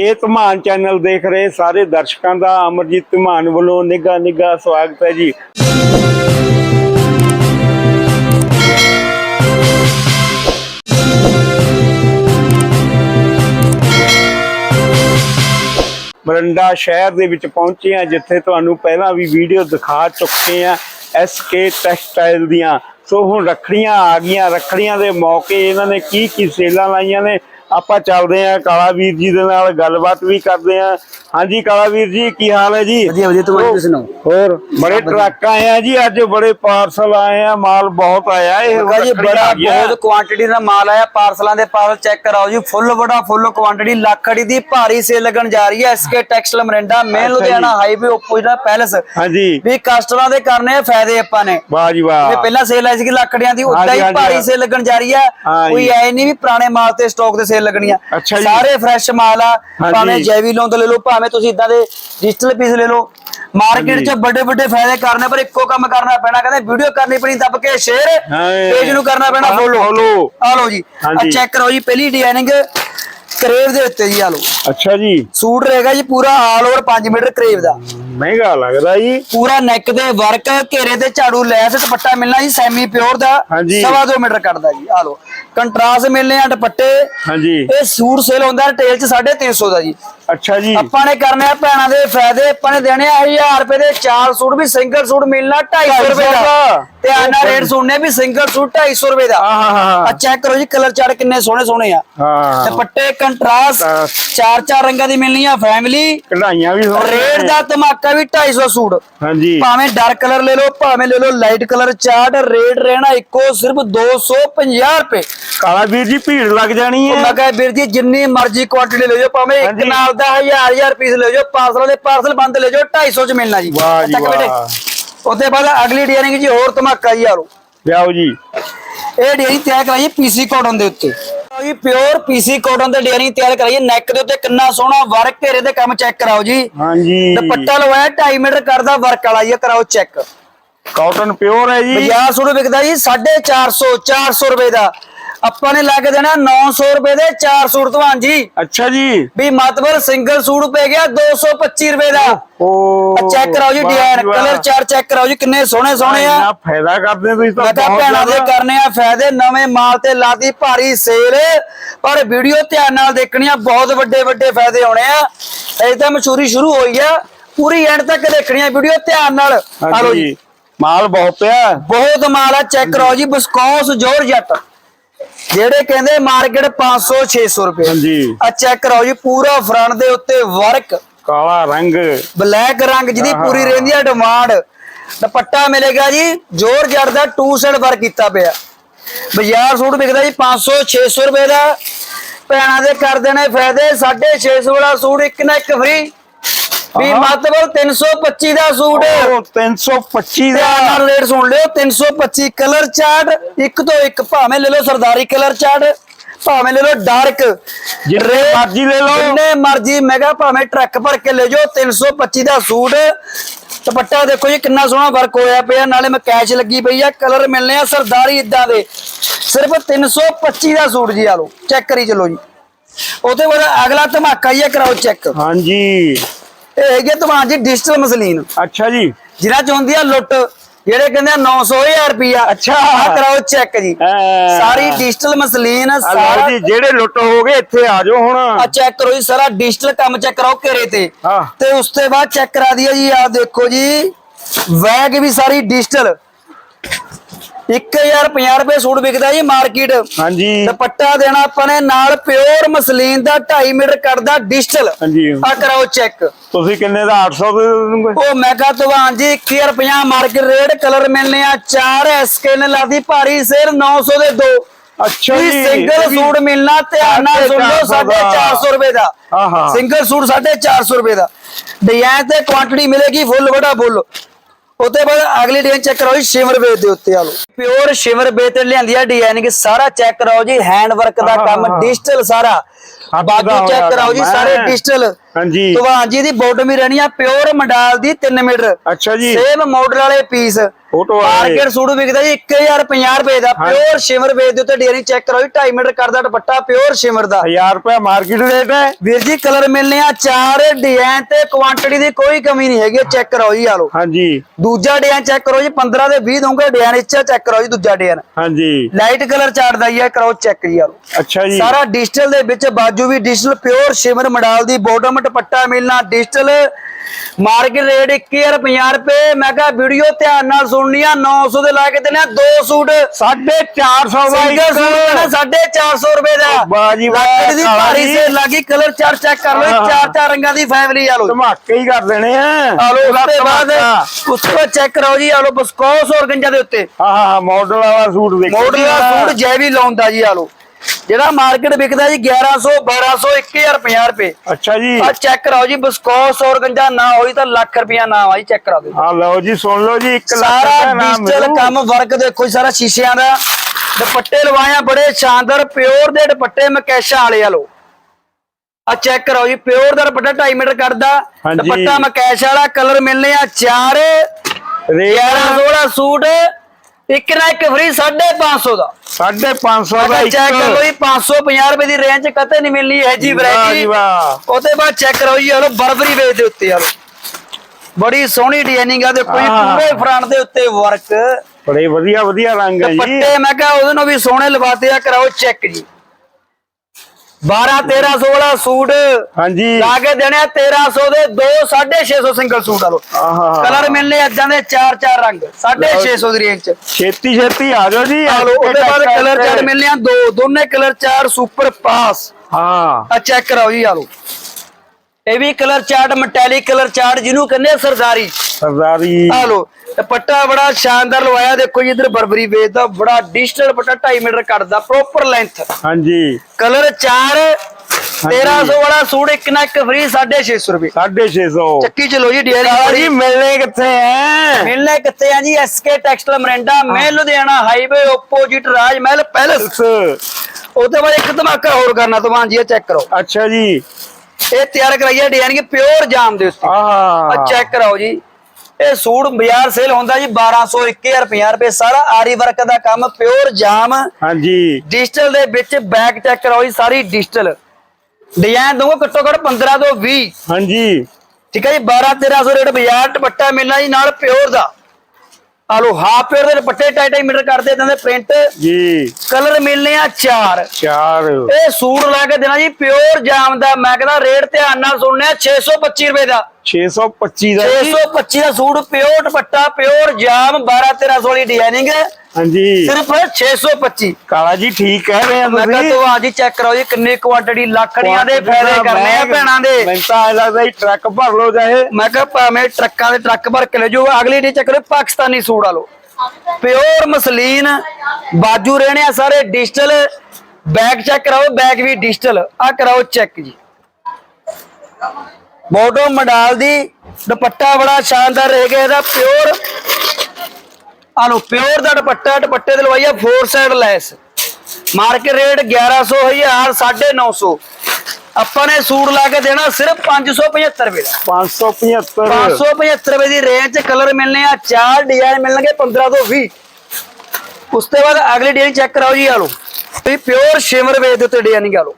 ਇਹ ਧਮਾਨ ਚੈਨਲ ਦੇਖ ਰਹੇ ਸਾਰੇ ਦਰਸ਼ਕਾਂ ਦਾ, ਅਮਰਜੀਤ ਧਮਾਨ ਵੱਲੋਂ ਨਿੱਘਾ ਨਿੱਘਾ ਸਵਾਗਤ ਹੈ ਜੀ। ਮਰੰਡਾ ਸ਼ਹਿਰ ਦੇ ਵਿੱਚ ਪਹੁੰਚੇ ਆ ਜਿੱਥੇ ਤੁਹਾਨੂੰ ਪਹਿਲਾਂ ਵੀ ਵੀਡੀਓ ਦਿਖਾ ਚੁੱਕੇ ਆ ਐਸਕੇ ਟੈਕਸਟਾਈਲ ਦੀਆਂ। ਸੋ ਹੁਣ ਰੱਖੜੀਆਂ ਆ ਗਈਆਂ, ਰੱਖੜੀਆਂ ਦੇ ਮੌਕੇ ਇਹਨਾਂ ਨੇ ਕੀ ਕੀ ਸੇਲਾਂ ਲਾਈਆਂ ਨੇ ਆਪਾਂ ਚੱਲਦੇ ਆ ਕਾਲਾ ਵੀਰ ਜੀ ਦੇ ਨਾਲ ਗੱਲਬਾਤ ਵੀ ਕਰਦੇ ਆ ਹਾਂਜੀ ਕਾਲਾ ਵੀਰ ਜੀ ਕੀ ਹਾਲ ਹੈ ਜੀ ਵਧੀਆ ਵਧੀਆ ਤੁਸੀਂ ਸੁਣਾਓ ਹੋਰ ਬੜੇ ਟਰੱਕ ਆਏ ਆ ਜੀ ਅੱਜ ਬੜੇ ਪਾਰਸਲ ਆਏ ਆ ਮਾਲ ਬਹੁਤ ਆਇਆ ਇਹ ਜੀ ਬੜਾ। ਬਹੁਤ ਕੁਆਂਟੀਟੀ ਦਾ ਮਾਲ ਆਇਆ ਪਾਰਸਲਾਂ ਦੇ ਪਾਰਸਲ ਚੈੱਕ ਕਰਾਓ ਜੀ ਫੁੱਲ ਬੜਾ ਫੁੱਲ ਕੁਆਂਟੀਟੀ ਲੱਖੜੀ ਦੀ ਭਾਰੀ ਸੇਲ ਲੱਗਣ ਜਾ ਰਹੀ ਹੈ SK textile Morinda main. Ludhiana highway ਉੱਪਰ ਜਿਹੜਾ ਪੈਲਸ ਹਾਂਜੀ ਵੀ ਕਸਟਮਰਾਂ ਦੇ ਕਰਨੇ ਫਾਇਦੇ ਆਪਾਂ ਨੇ ਵਾਹ ਜੀ ਵਾਹ ਪਹਿਲਾਂ ਸੇਲ ਆਈ ਸੀ ਲੱਖੜੀਆਂ ਦੀ ਉਦਾਂ ਹੀ ਭਾਰੀ। ਸੇਲ ਲੱਗਣ ਜਾ ਰਹੀ ਹੈ ਕੋਈ। ਐ ਨਹੀਂ ਵੀ ਪੁਰਾਣੇ ਮਾਲ ਤੇ ਸਟਾਕ ਤੇ ਸੇਲ ਲੱਗਣੀ ਆ। ਸਾਰੇ ਫਰੈਸ਼ ਮਾਲ ਆ। ਭਾਵੇਂ ਜੈਵੀ ਲੋਨ ਤੋਂ ਲੈ ਲਓ ਭਾਵੇਂ ਤੁਸੀਂ ਇਦਾਂ ਦੇ ਡਿਜੀਟਲ ਪੀਸ ਲੈ ਲਓ ਮਾਰਕੀਟ। 'ਚ ਵੱਡੇ ਵੱਡੇ ਫਾਇਦੇ ਕਰਨੇ ਪਰ ਇੱਕੋ ਕੰਮ ਕਰਨਾ ਪੈਣਾ ਕਹਿੰਦੇ ਵੀਡੀਓ ਕਰਨੀ ਪੈਣੀ ਦੱਬ ਕੇ ਸ਼ੇਅਰ। ਪੇਜ ਨੂੰ ਕਰਨਾ ਪੈਣਾ ਫੋਲੋ। ਆ ਲਓ ਜੀ ਆ। ਚੈੱਕ ਕਰੋ ਜੀ ਪਹਿਲੀ ਡਿਜ਼ਾਈਨਿੰਗ ਕਰੇਵ ਦੇ ਉੱਤੇ ਜੀ ਆ ਲਓ ਅੱਛਾ ਜੀ ਸੂਟ ਰਹੇਗਾ ਜੀ ਪੂਰਾ ਆਲ ਓਵਰ 5 ਮੀਟਰ ਕਰੇਵ ਦਾ ਮਹਿੰਗਾ ਲੱਗਦਾ ਜੀ। ਪੂਰਾ ਨੈਕ ਦੇ ਵਰਕ ਘੇਰੇ ਤੇ ਝਾੜੂ ਲੈਸ ਦੁਪੱਟਾ ਮਿਲਣਾ ਜੀ ਸੈਮੀ ਪਿਓਰ ਦਾ। ਹਾਂਜੀ। ਸਵਾ ਦੋ ਮੀਟਰ ਕੱਟਦਾ ਜੀ ਆ ਲਓ। ਕੰਟਰਾਸਟ ਮਿਲਨੇ ਆ ਦੁਪੱਟੇ। ਹਾਂਜੀ। ਇਹ ਸੂਟ ਸੇਲ ਹੁੰਦਾ ਰਿਟੇਲ ਚ 350 ਦਾ ਜੀ। ਅੱਛਾ ਜੀ। ਆਪਾਂ ਨੇ ਕਰਨੇ ਆ ਭੈਣਾਂ ਦੇ ਫਾਇਦੇ ਆਪਾਂ ਨੇ ਦੇਣੇ ਆ 1000 ਰੁਪਏ ਦੇ ਚਾਰ ਸੂਟ ਵੀ ਸਿੰਗਲ ਸੂਟ ਮਿਲਣਾ 250 ਰੁਪਏ ਦਾ। ਤੇ ਆਨਾ ਰੇਟ ਸੁਣਨੇ ਵੀ ਸਿੰਗਲ ਸੂਟ 250 ਰੁਪਏ ਦਾ। ਆਹ ਆ ਚੈੱਕ ਕਰੋ ਜੀ ਕਲਰ ਚਾਰਟ ਕਿੰਨੇ ਸੋਹਣੇ ਸੋਹਣੇ ਆ। ਹਾਂ। ਦੁਪੱਟੇ ਕੰਟਰਾਸਟ ਹਾਂ। ਚਾਰ ਚਾਰ ਰੰਗਾਂ ਦੀ ਮਿਲਣੀ ਆ ਫੈਮਿਲੀ ਕਢਾਈਆਂ ਵੀ ਸੋਹਣੀਆਂ ਰੇਟ ਨੇ। ਦਾ ਧਮਾਕਾ ਵੀ 250 ਸੂਟ। ਹਾਂਜੀ। ਭਾਵੇਂ ਡਾਰਕ ਕਲਰ ਲੈ ਲਓ ਭਾਵੇਂ ਲੈ ਲਓ ਲਾਈਟ ਕਲਰ ਚਾਰਟ ਰੇਟ ਰਹਿਣਾ ਇੱਕੋ ਸਿਰਫ 250 ਰੁਪਏ। ਕਾਲਾ ਵੀਰ ਜੀ ਭੀੜ ਲੱਗ ਜਾਣੀ ਹੈ। ਮੈਂ ਕਹਾਂ ਵੀਰ ਜੀ ਜਿੰਨੀ ਮਰਜ਼ੀ ਕੁਆਂਟੀਟੀ ਲੈ ਜਾਓ ਭਾਵੇਂ ਇੱਕ। ਨਾਲ ਦਾ ਹਜ਼ਾਰ ਹਜ਼ਾਰ ਪੀਸ ਲੈ ਜਾਓ ਪਾਰਸਲ ਦੇ ਪਾਰਸਲ ਬੰਦ ਲੈ ਜਾਓ 250 ਚ ਮਿਲਣਾ ਜੀ। ਵਾਹ ਜੀ। ਵਾਹ। ਉਹਦੇ ਬਾਅਦ ਅਗਲੀ ਡਿਜ਼ਾਈਨਿੰਗ ਜੀ ਹੋਰ ਧਮਾਕਾ ਜੀ ਆਲੋ ਲਿਆਓ ਜੀ। ਇਹ ਡਿਜ਼ਾਈਨ ਤਿਆਰ ਕਰਾਈ ਪੀਸੀ ਕਾਟਨ ਦੇ ਉੱਤੇ। ਆਓ ਜੀ ਪਿਓਰ ਪੀਸੀ ਕਾਟਨ ਦੇ ਡਿਜ਼ਾਈਨ ਤਿਆਰ ਕਰਾਈ ਨੈਕ ਦੇ ਉੱਤੇ ਕਿੰਨਾ ਸੋਹਣਾ ਵਰਕ ਘੇਰੇ ਦੇ ਕੰਮ ਚੈੱਕ ਕਰਾਓ ਜੀ। ਹਾਂਜੀ। ਦੁਪੱਟਾ ਲਵਾਇਆ 2.5 ਮੀਟਰ ਕਰਦਾ ਵਰਕ ਵਾਲਾ ਜੀ ਇਹ ਕਰਾਓ ਚੈੱਕ ਕਾਟਨ ਪਿਓਰ ਹੈ ਜੀ। ਬਾਜ਼ਾਰ ਸੂਟ ਵਿਕਦਾ ਜੀ 450 400 ਰੁਪਏ ਦਾ। ਆਪਾਂ ਨੇ ਲਾ ਕੇ ਦੇਣਾ 900 ਰੁਪਏ ਦੇ 4 ਸੂਟ ਤੁਹਾਨੂੰ ਜੀ। ਅੱਛਾ ਜੀ। ਵੀ ਮਤਲਬ ਸਿੰਗਲ ਸੂਟ ਪੈ ਗਿਆ 225 ਰੁਪਏ ਦਾ। ਉਹ ਚੈੱਕ ਕਰਾਓ ਜੀ ਡਿਜ਼ਾਈਨ। ਕਲਰ ਚਾਰ ਚੈੱਕ ਕਰਾਓ ਜੀ ਕਿੰਨੇ ਸੋਹਣੇ ਸੋਹਣੇ ਆ। ਇੰਨਾ ਫਾਇਦਾ ਕਰਦੇ ਤੁਸੀਂ ਤਾਂ ਬਹੁਤ ਭੈਣਾਂ ਦੇ। ਕਰਨੇ ਆ ਫਾਇਦੇ ਨਵੇਂ ਮਾਲ ਤੇ ਲਾਦੀ ਭਾਰੀ ਸੇਲ ਪਰ ਵੀਡੀਓ ਧਿਆਨ ਨਾਲ ਦੇਖਣੀ ਆ ਬਹੁਤ ਵੱਡੇ ਵੱਡੇ ਫਾਇਦੇ ਆਉਣੇ ਆ। ਇਹ ਤਾਂ ਮਸ਼ਹੂਰੀ ਸ਼ੁਰੂ ਹੋਈ ਆ ਪੂਰੀ ਐਂਡ ਤੱਕ ਦੇਖਣੀ ਆ ਵੀਡੀਓ ਧਿਆਨ ਨਾਲ। ਆ ਲਓ ਜੀ। ਮਾਲ ਬਹੁਤ ਪਿਆ। ਬਹੁਤ ਮਾਲ ਆ ਚੈੱਕ ਕਰੋ ਜੀ ਬਸਕੌਸ ਜੋਰ ਜੱਟ। ਜਿਹੜੇ ਕਹਿੰਦੇ ਮਾਰਕੀਟ 500 600 ਰੁਪਏ। ਹਾਂਜੀ। ਆ ਚੈੱਕ ਕਰੋ ਜੀ ਪੂਰਾ ਫਰੰਟ ਦੇ ਉੱਤੇ ਵਰਕ ਕਾਲਾ ਰੰਗ। ਬਲੈਕ ਰੰਗ ਜਿਹਦੀ। ਪੂਰੀ ਰਹਿੰਦੀ ਆ ਡਿਮਾਂਡ ਦੁਪੱਟਾ ਮਿਲੇਗਾ ਜੀ ਜੋਰ ਜੱਟ ਦਾ ਟੂ ਸਾਈਡ ਵਰਕ ਕੀਤਾ ਪਿਆ। ਬਾਜ਼ਾਰ ਸੂਟ ਵਿਕਦਾ ਜੀ 500 600 ਰੁਪਏ ਦਾ। ਭੈਣਾਂ ਦੇ ਕਰ ਦੇਣੇ ਫਾਇਦੇ 650 ਵਾਲਾ ਸੂਟ ਇੱਕ ਨਾ ਇੱਕ ਫ੍ਰੀ ਵੀ। ਮਤਲਬ 325 ਦਾ ਸੂਟ ਉਹ 325 ਦਾ। ਨਾਲ ਰੇਟ ਸੁਣ ਲਿਓ 325 ਕਲਰ ਚਾਰਟ ਇੱਕ ਤੋਂ ਇੱਕ ਭਾਵੇਂ ਲੈ ਲਓ ਸਰਦਾਰੀ ਕਲਰ ਚਾਰਟ ਭਾਵੇਂ ਲੈ ਲਓ ਡਾਰਕ ਜਿੰਨੇ ਮਰਜ਼ੀ ਲੈ ਲਓ। ਜਿੰਨੇ ਮਰਜ਼ੀ ਮੈਗਾ ਭਾਵੇਂ ਟਰੱਕ ਭਰ ਕੇ ਲੈ ਜਾਓ 325 ਦਾ ਸੂਟ। ਦੁਪੱਟਾ ਦੇਖੋ ਜੀ ਕਿੰਨਾ ਸੋਹਣਾ ਵਰਕ ਹੋਇਆ ਪਿਆ ਨਾਲੇ ਮੈਂ ਕੈਸ਼ ਲੱਗੀ ਪਈ ਆ ਕਲਰ ਮਿਲਨੇ ਆ ਸਰਦਾਰੀ ਇਦਾਂ ਦੇ। ਸਿਰਫ 325 ਦਾ ਸੂਟ ਜੀ ਆ ਲਓ ਚੈੱਕ ਕਰੀ ਚਲੋ ਜੀ। ਉਹਦੇ ਬਾਅਦ ਅਗਲਾ ਧਮਾਕਾ ਹੀ ਆ ਕਰਾਓ ਚੈੱਕ ਹਾਂਜੀ। ਇਹ ਹੈਗੇ ਤੁਹਾਡੀ ਡਿਜੀਟਲ ਮਸਲੀਨ ਅੱਛਾ ਜੀ ਜਿਨ੍ਹਾਂ ਚ ਹੁੰਦੀ ਆ ਲੁੱਟ ਜਿਹੜੇ ਕਹਿੰਦੇ ਆ 900 ਹਜ਼ਾਰ ਰੁਪਿਆ ਅੱਛਾ। ਕਰਾਓ ਚੈੱਕ ਜੀ। ਸਾਰੀ ਡਿਜੀਟਲ ਮਸਲੀਨ ਸਾਰਾ ਜੀ ਜਿਹੜੇ ਲੁੱਟ ਹੋ ਗਏ ਇੱਥੇ ਆ ਜਾਓ ਹੁਣ ਆ ਚੈੱਕ ਕਰੋ ਜੀ ਸਾਰਾ ਡਿਜੀਟਲ ਕੰਮ ਚੈੱਕ ਕਰਾਓ ਘੇਰੇ ਤੇ। ਤੇ ਉਸ ਤੋਂ ਬਾਅਦ ਚੈੱਕ ਕਰਾ ਦਿਆ ਜੀ ਆ ਦੇਖੋ ਜੀ ਵੈਗ ਵੀ ਸਾਰੀ ਡਿਜੀਟਲ 1050 ਰੁਪਏ ਸੂਟ ਵਿਕਦਾ ਜੀ ਮਾਰਕੀਟ। ਹਾਂਜੀ। ਦੁਪੱਟਾ ਦੇਣਾ ਆਪਾਂ ਨੇ ਨਾਲ ਪਿਓਰ ਮਸਲੀਨ ਦਾ 2.5 ਮੀਟਰ ਕੱਟਦਾ ਡਿਜੀਟਲ। ਹਾਂਜੀ। ਆ ਕਰਾਓ ਚੈੱਕ। ਤੁਸੀਂ ਕਿੰਨੇ ਦਾ 800 ਦੇ ਦਿੰਦੇ? ਉਹ ਮੈਂ ਕਹਾ ਤੁਹਾਨ ਜੀ 1050 ਮਾਰਕੀਟ ਰੇਟ ਕਲਰ ਮਿਲਨੇ ਆ 4 ਐਸਕੇ ਨੇ ਲਾਦੀ ਭਾਰੀ ਸੇਲ 900 ਦੇ ਦੋ। ਅੱਛਾ ਜੀ। ਸਿੰਗਲ ਸੂਟ ਮਿਲਣਾ ਧਿਆਨ ਨਾਲ ਸੁਣ ਲਓ 450 450 ਰੁਪਏ ਦਾ। ਆਹਾ। ਸਿੰਗਲ ਸੂਟ 450 ਰੁਪਏ ਦਾ। ਡਿਜ਼ਾਈਨ ਤੇ ਕੁਆਂਟੀਟੀ ਮਿਲੇਗੀ ਫੁੱਲ ਬੜਾ ਫੁੱਲ। ਉਹਦੇ ਬਾਅਦ ਅਗਲੀ ਡਿਜ਼ਾਈਨ ਚੈੱਕ ਕਰੋ ਜੀ ਸ਼ਿਮਰ ਬੇਸ ਦੇ ਉੱਤੇ ਆ ਲਓ ਪਿਓਰ ਸ਼ਿਮਰ ਬੇਸ ਤੇ ਲਿਆਂਦੀ ਆ ਡਿਜ਼ਾਈਨਿੰਗ ਸਾਰਾ ਚੈੱਕ ਕਰੋ ਜੀ ਹੈਂਡ ਵਰਕ ਦਾ ਕੰਮ। ਡਿਜੀਟਲ ਸਾਰਾ ਹੋਇਆ ਚੈੱਕ ਕਰਾਓ ਜੀ ਸਾਰੇ। ਡਿਜੀਟਲ ਹਾਂਜੀ। ਤੁਵਾਨ ਜੀ ਦੀ ਬੋਟਮ ਹੀ ਰਹਿਣੀ ਆ ਪਿਓਰ ਮੰਡਾਲ ਦੀ 3 ਮੀਟਰ। ਅੱਛਾ ਜੀ। ਸੇਮ ਮਾਡਲ ਵਾਲੇ ਪੀਸ ਫੋਟੋ ਵਾਲੇ। ਮਾਰਕੀਟ ਸੂਟ ਵਿਕਦਾ ਜੀ 1050 ਰੁਪਏ ਦਾ। ਪਿਓਰ ਸ਼ਿਮਰ ਵੇਚ ਦੇ ਉੱਤੇ ਡੇਰੀ ਚੈੱਕ ਕਰੋ ਜੀ 2.5 ਮੀਟਰ ਕਰਦਾ ਦੁਪੱਟਾ ਪਿਓਰ ਸ਼ਿਮਰ ਦਾ। 1000 ਰੁਪਏ ਮਾਰਕੀਟ ਰੇਟ ਹੈ। ਵੀਰ ਜੀ ਕਲਰ ਮਿਲਨੇ ਆ ਚਾਰ ਡਿਜ਼ਾਈਨ ਤੇ ਕੁਆਂਟੀਟੀ ਦੀ ਕੋਈ ਕਮੀ ਨਹੀਂ ਹੈਗੀ ਚੈੱਕ ਕਰੋ ਜੀ ਆ ਲੋ ਹਾਂਜੀ। ਦੂਜਾ ਡਿਜ਼ਾਈਨ ਚੈੱਕ ਕਰੋ ਜੀ 15 ਦੇ 20 ਦਊਂਗਾ ਡਿਜ਼ਾਈਨ ਇੱਚਾ ਚੈੱਕ ਕਰੋ ਜੀ ਦੂਜਾ ਡਿਜ਼ਾਈਨ ਹਾਂਜੀ। ਲਾਈਟ ਕਲਰ ਚਾੜਦਾ ਹੀ ਹੈ ਕਰੋ ਚੈੱਕ ਜੀ ਆ ਲੋ ਅੱਛਾ ਜੀ। ਸਾਰਾ ਡਿਜੀਟਲ ਦੇ ਵਿੱਚ ਬਾਜੂ ਵੀ ਡਿਜੀਟਲ ਪਿਓਰ ਸ਼ਿਮਰ ਮਡਾਲ ਦੀ ਬੋਟਮ ਦੁਪੱਟਾ ਮਿਲਣਾ ਡਿਜੀਟਲ ਮਾਰਕੀਟ ਰੇਟ 1050 ਰੁਪਏ। ਮੈਂ ਕਿਹਾ ਵੀਡੀਓ ਧਿਆਨ ਨਾਲ ਸੁਣਨੀ ਆ 900 ਦੇ ਲਾ ਕੇ ਆ ਦੋ ਸੂਟ। 450 ਦਾ ਸਿੰਗਲ ਸੂਟ ਨਾ 450 ਰੁਪਏ ਦਾ। ਵਾਹ ਜੀ ਵਾਹ, ਲੱਕੜ ਦੀ ਭਾਰੀ। ਸੇ ਲੱਗੀ ਕਲਰ ਚਾਰ ਚੈੱਕ ਕਰ ਲਓ ਚਾਰ ਚਾਰ ਰੰਗਾਂ ਦੀ ਫੈਮਿਲੀ ਆ ਲੋ ਧਮਾਕੇ ਹੀ ਕਰ ਦੇਣੇ ਆ। ਆ ਲੋ ਤੋਂ ਬਾਅਦ ਧਮਾਕਾ। ਉਸ ਤੋਂ ਚੈੱਕ ਕਰੋ ਜੀ ਆ ਲੋ ਬਸਕੋਸ ਔਰ ਗੰਜਾ ਦੇ ਉੱਤੇ। ਹਾਂ ਹਾਂ ਮਾਡਲ ਵਾਲਾ ਸੂਟ ਦੇਖੋ ਮਾਡਲ ਦਾ ਸੂਟ ਜੈਵੀ ਲਾਉਂਦਾ ਜੀ ਆ ਲੋ ਜਿਹੜਾ ਮਾਰਕੀਟ ਵਿਕਦਾ ਜੀ 1100 1200 1050 ਰੁਪਏ। ਅੱਛਾ ਜੀ। ਆ ਚੈੱਕ ਕਰਾਓ ਜੀ ਬਸਕੋਸ ਔਰ ਗੰਜਾ ਨਾ ਹੋਈ ਤਾਂ ਲੱਖ ਰੁਪਿਆ ਨਾ ਆਈ ਚੈੱਕ ਕਰਾ ਦਿਓ ਆ ਲਓ ਜੀ ਸੁਣ ਲਓ ਜੀ 1 ਲੱਖ ਸਾਰਾ ਦਾ ਨਾਮ ਡਿਜੀਟਲ ਕੰਮ ਵਰਕ ਦੇਖੋ ਜੀ ਸਾਰਾ ਸ਼ੀਸ਼ਿਆਂ ਦਾ। ਦੁਪੱਟੇ ਲਵਾਇਆ ਬੜੇ ਸ਼ਾਨਦਾਰ ਪਿਓਰ ਦੇ ਦੁਪੱਟੇ ਮਕੈਸ਼ਾ ਵਾਲੇ ਆ ਲੋ ਆ ਚੈੱਕ ਕਰੋ ਜੀ ਪਿਓਰ ਦਾ ਦੁਪੱਟਾ 2.5 ਮੀਟਰ ਹਾਂਜੀ। ਦੁਪੱਟਾ ਮਕੈਸ਼ ਵਾਲਾ ਕਲਰ ਮਿਲਨੇ ਆ ਚਾਰ ਰੇਟ 1116 ਸੂਟ। ਇੱਕ ਨਾ ਇੱਕ ਫ੍ਰੀ 550 ਦਾ। 550 ਦਾ ਇੱਕ। ਚੈੱਕ ਕਰੋ ਜੀ 550 ਰੁਪਏ ਦੀ ਰੇਂਜ ਕਦੇ ਨਹੀਂ ਮਿਲਣੀ ਇਹ ਜੀ ਵੈਰਾਈਟੀ ਉਹਦੇ ਬਾਅਦ ਚੈੱਕ ਕਰੋ ਜੀ ਹਲੋ ਬਰਬਰੀ ਵੇਚ ਦੇ ਉੱਤੇ ਹਲੋ ਬੜੀ ਸੋਹਣੀ ਡਿਜ਼ਾਈਨਿੰਗ ਆ ਦੇਖੋ ਜੀ। ਪੂਰੇ ਫਰੰਟ ਦੇ ਉੱਤੇ ਵਰਕ ਬੜੇ ਵਧੀਆ ਵਧੀਆ ਰੰਗ ਹੈ ਜੀ। ਦੁਪੱਟੇ ਮੈਂ ਕਿਹਾ ਉਹਦੇ ਨੂੰ ਵੀ ਸੋਹਣੇ ਲਵਾਤੇ ਆ ਕਰਾਓ ਚੈੱਕ ਜੀ। 12 13 16 ਸੂਟ ਹਾਂਜੀ। ਲਾ ਕੇ ਦੇਣੇ ਆ 1300 ਦੇ 2 650 ਸਿੰਗਲ ਸੂਟ ਆ ਲੋ ਆਹਾ। ਕਲਰ ਮਿਲਨੇ ਏਦਾਂ ਦੇ ਚਾਰ ਚਾਰ ਰੰਗ 650 ਦੀ ਰੇਂਜ ਚ। ਛੇਤੀ ਛੇਤੀ ਆ ਜਾਓ ਜੀ। ਆ ਲੋ ਉਹਦੇ ਬਾਅਦ ਕਲਰ ਚਾਰ ਮਿਲਨੇ ਆ ਦੋ ਦੋਨੇ ਕਲਰ ਚਾਰ ਸੁਪਰ ਪਾਸ ਹਾਂ। ਆ ਚੈੱਕ ਕਰਾਓ ਜੀ ਆ ਲੋ ਇਹ ਵੀ colour chart metallic colour chart ਜਿਹਨੂੰ ਕਹਿੰਦੇ ਸਰਦਾਰੀ। ਸਰਦਾਰੀ। ਆ ਲੋ ਦੁਪੱਟਾ ਬੜਾ ਸ਼ਾਨਦਾਰ ਲਵਾਇਆ। ਦੇਖੋ ਜੀ ਇਧਰ ਬਰਬਰੀ ਵੇਚ ਦਾ ਬੜਾ ਡਿਜੀਟਲ ਦੁਪੱਟਾ 2.5 ਮੀਟਰ ਕੱਟਦਾ ਪ੍ਰੋਪਰ ਲੈਂਥ ਹਾਂਜੀ। ਕਲਰ 4 1300 ਵਾਲਾ ਸੂਟ ਇੱਕ ਨਾ ਇੱਕ ਫ੍ਰੀ 650 ਰੁਪਏ। 650 ਚੱਕੀ ਚਲੋ ਜੀ ਡੇਅਰੀ ਜੀ ਵਾਲੀ। ਮਿਲਣੇ ਕਿੱਥੇ ਐ? ਮਿਲਨੇ ਕਿੱਥੇ ਆ ਜੀ ਐਸਕੇ ਟੈਕਸਟਾਈਲ ਮਰਿੰਡਾ ਮੈਂ Ludhiana highway opposite Raj Mahal palace ਉਹਦੇ ਬਾਅਦ ਇੱਕ ਧਮਾਕਾ ਹੋਰ ਕਰਨਾ ਤੁਹਾਨੂੰ ਜੀ ਚੈੱਕ ਕਰੋ। ਅੱਛਾ ਜੀ। ਇਹ ਤਿਆਰ ਕਰਾਈਆ ਡਿਜ਼ਾਈਨ ਕਿ ਪਿਓਰ ਜਾਮ ਦੇ ਉੱਤੇ। ਆਹ। ਚੈੱਕ ਕਰਾਓ ਜੀ। ਇਹ ਸੂਟ ਬਾਜ਼ਾਰ ਸੇਲ ਹੁੰਦਾ ਜੀ 1200 1050 ਰੁਪਏ ਸਾਰਾ। ਆਰੀ ਵਰਕ ਦਾ ਕੰਮ ਪਿਓਰ ਜਾਮ। ਹਾਂਜੀ। ਡਿਜੀਟਲ ਦੇ ਵਿੱਚ ਬੈਕ ਚੈੱਕ ਕਰੋ ਜੀ ਸਾਰੀ ਡਿਜੀਟਲ ਡਿਜ਼ਾਈਨ ਦਊਂਗਾ ਘੱਟੋ ਘੱਟ 15 ਤੋਂ 20 ਹਾਂਜੀ। ਠੀਕ ਹੈ ਜੀ 12 1300 ਰੇਟ ਬਾਜ਼ਾਰ ਦੁਪੱਟਾ ਮਿਲਣਾ ਜੀ ਨਾਲ ਪਿਓਰ ਦਾ। ਆ ਲੋ ਹਾਫ ਪਿਓਰ ਦੇ ਦੁਪੱਟੇ ਟਾਈ ਟਾਈ ਮੀਟਰ ਕਰਦੇ ਇਦਾਂ ਦੇ ਪ੍ਰਿੰਟ ਜੀ। ਕਲਰ ਮਿਲਨੇ ਆ ਚਾਰ। ਚਾਰ। ਇਹ ਸੂਟ ਲਾ ਕੇ ਦੇਣਾ ਜੀ ਪਿਓਰ ਜਾਮ ਦਾ। ਮੈਂ ਕਹਿੰਦਾ ਰੇਟ ਧਿਆਨ ਨਾਲ ਸੁਣਨੇ ਆ 625 ਰੁਪਏ ਦਾ। 625 ਦਾ ਜੀ। 625 ਦਾ ਸੂਟ ਪਿਓਰ ਦੁਪੱਟਾ ਪਿਓਰ ਜਾਮ 12 1300 ਵਾਲੀ ਡਿਜ਼ਾਈਨਿੰਗ ਹਾਂਜੀ। ਸਿਰਫ 625 ਕਾਲਾ ਜੀ ਠੀਕ ਕਹਿ ਰਹੇ ਆ ਮੈਂ ਕਿਹਾ ਤੁਸੀਂ ਤੂੰ ਆ ਜੀ ਚੈੱਕ ਕਰੋ ਜੀ ਕਿੰਨੀ ਕੁਆਂਟੀਟੀ ਲੱਖੜੀਆਂ ਦੇ ਫਾਇਦੇ ਕਰਨੇ ਆ ਭੈਣਾਂ ਦੇ। ਮੈਨੂੰ ਤਾਂ ਐਂ ਲੱਗਦਾ ਜੀ ਟਰੱਕ ਭਰ ਲੋ ਜਾਏ ਮੈਂ ਕਿਹਾ ਭਾਵੇਂ ਟਰੱਕਾਂ ਦੇ ਟਰੱਕ ਭਰ ਕੇ ਲੈ ਜਾਓ ਅਗਲੀ ਡੀ ਚੱਕਰ ਪਾਕਿਸਤਾਨੀ ਸੂਟ ਆ ਲੋ ਪਿਓਰ ਮਸਲੀਨ ਬਾਜੂ ਰਹਿਣੇ ਆ ਸਾਰੇ ਡਿਜੀਟਲ ਬੈਕ ਚੈੱਕ ਕਰਾਓ ਬੈਕ ਵੀ ਡਿਜੀਟਲ ਆ ਕਰਾਓ ਚੈੱਕ ਜੀ। ਬੋਟੋ ਮਡਾਲ ਦੀ ਦੁਪੱਟਾ ਬੜਾ ਸ਼ਾਨਦਾਰ ਰਹੇਗਾ ਇਹਦਾ ਪਿਓਰ। ਆ ਲੋ ਪਿਓਰ ਦਾ ਦੁਪੱਟਾ ਦੁਪੱਟੇ ਤੇ ਲਵਾਈਆ four side lace. Market rate 1100 ਹਜ਼ਾਰ 950 ਆਪਾਂ ਨੇ ਸੂਟ ਲਾ ਕੇ ਦੇਣਾ ਸਿਰਫ 575 ਰੁਪਏ ਦਾ। 575 575 ਰੁਪਏ ਦੀ ਰੇਂਜ ਚ ਕਲਰ ਮਿਲਨੇ ਆ ਚਾਰ ਡਿਜ਼ਾਈਨ ਮਿਲਣਗੇ 15 ਤੋਂ 20 ਉਸ ਤੋਂ ਬਾਅਦ ਅਗਲੀ ਡਿਜ਼ਾਈਨ ਚੈੱਕ ਕਰਾਓ ਜੀ ਆ ਲੋ ਪਿਓਰ ਸ਼ਿਮਰ ਵੇਚ ਦੇ ਉੱਤੇ ਡਿਜ਼ਾਈਨਿੰਗ ਆ ਲੋ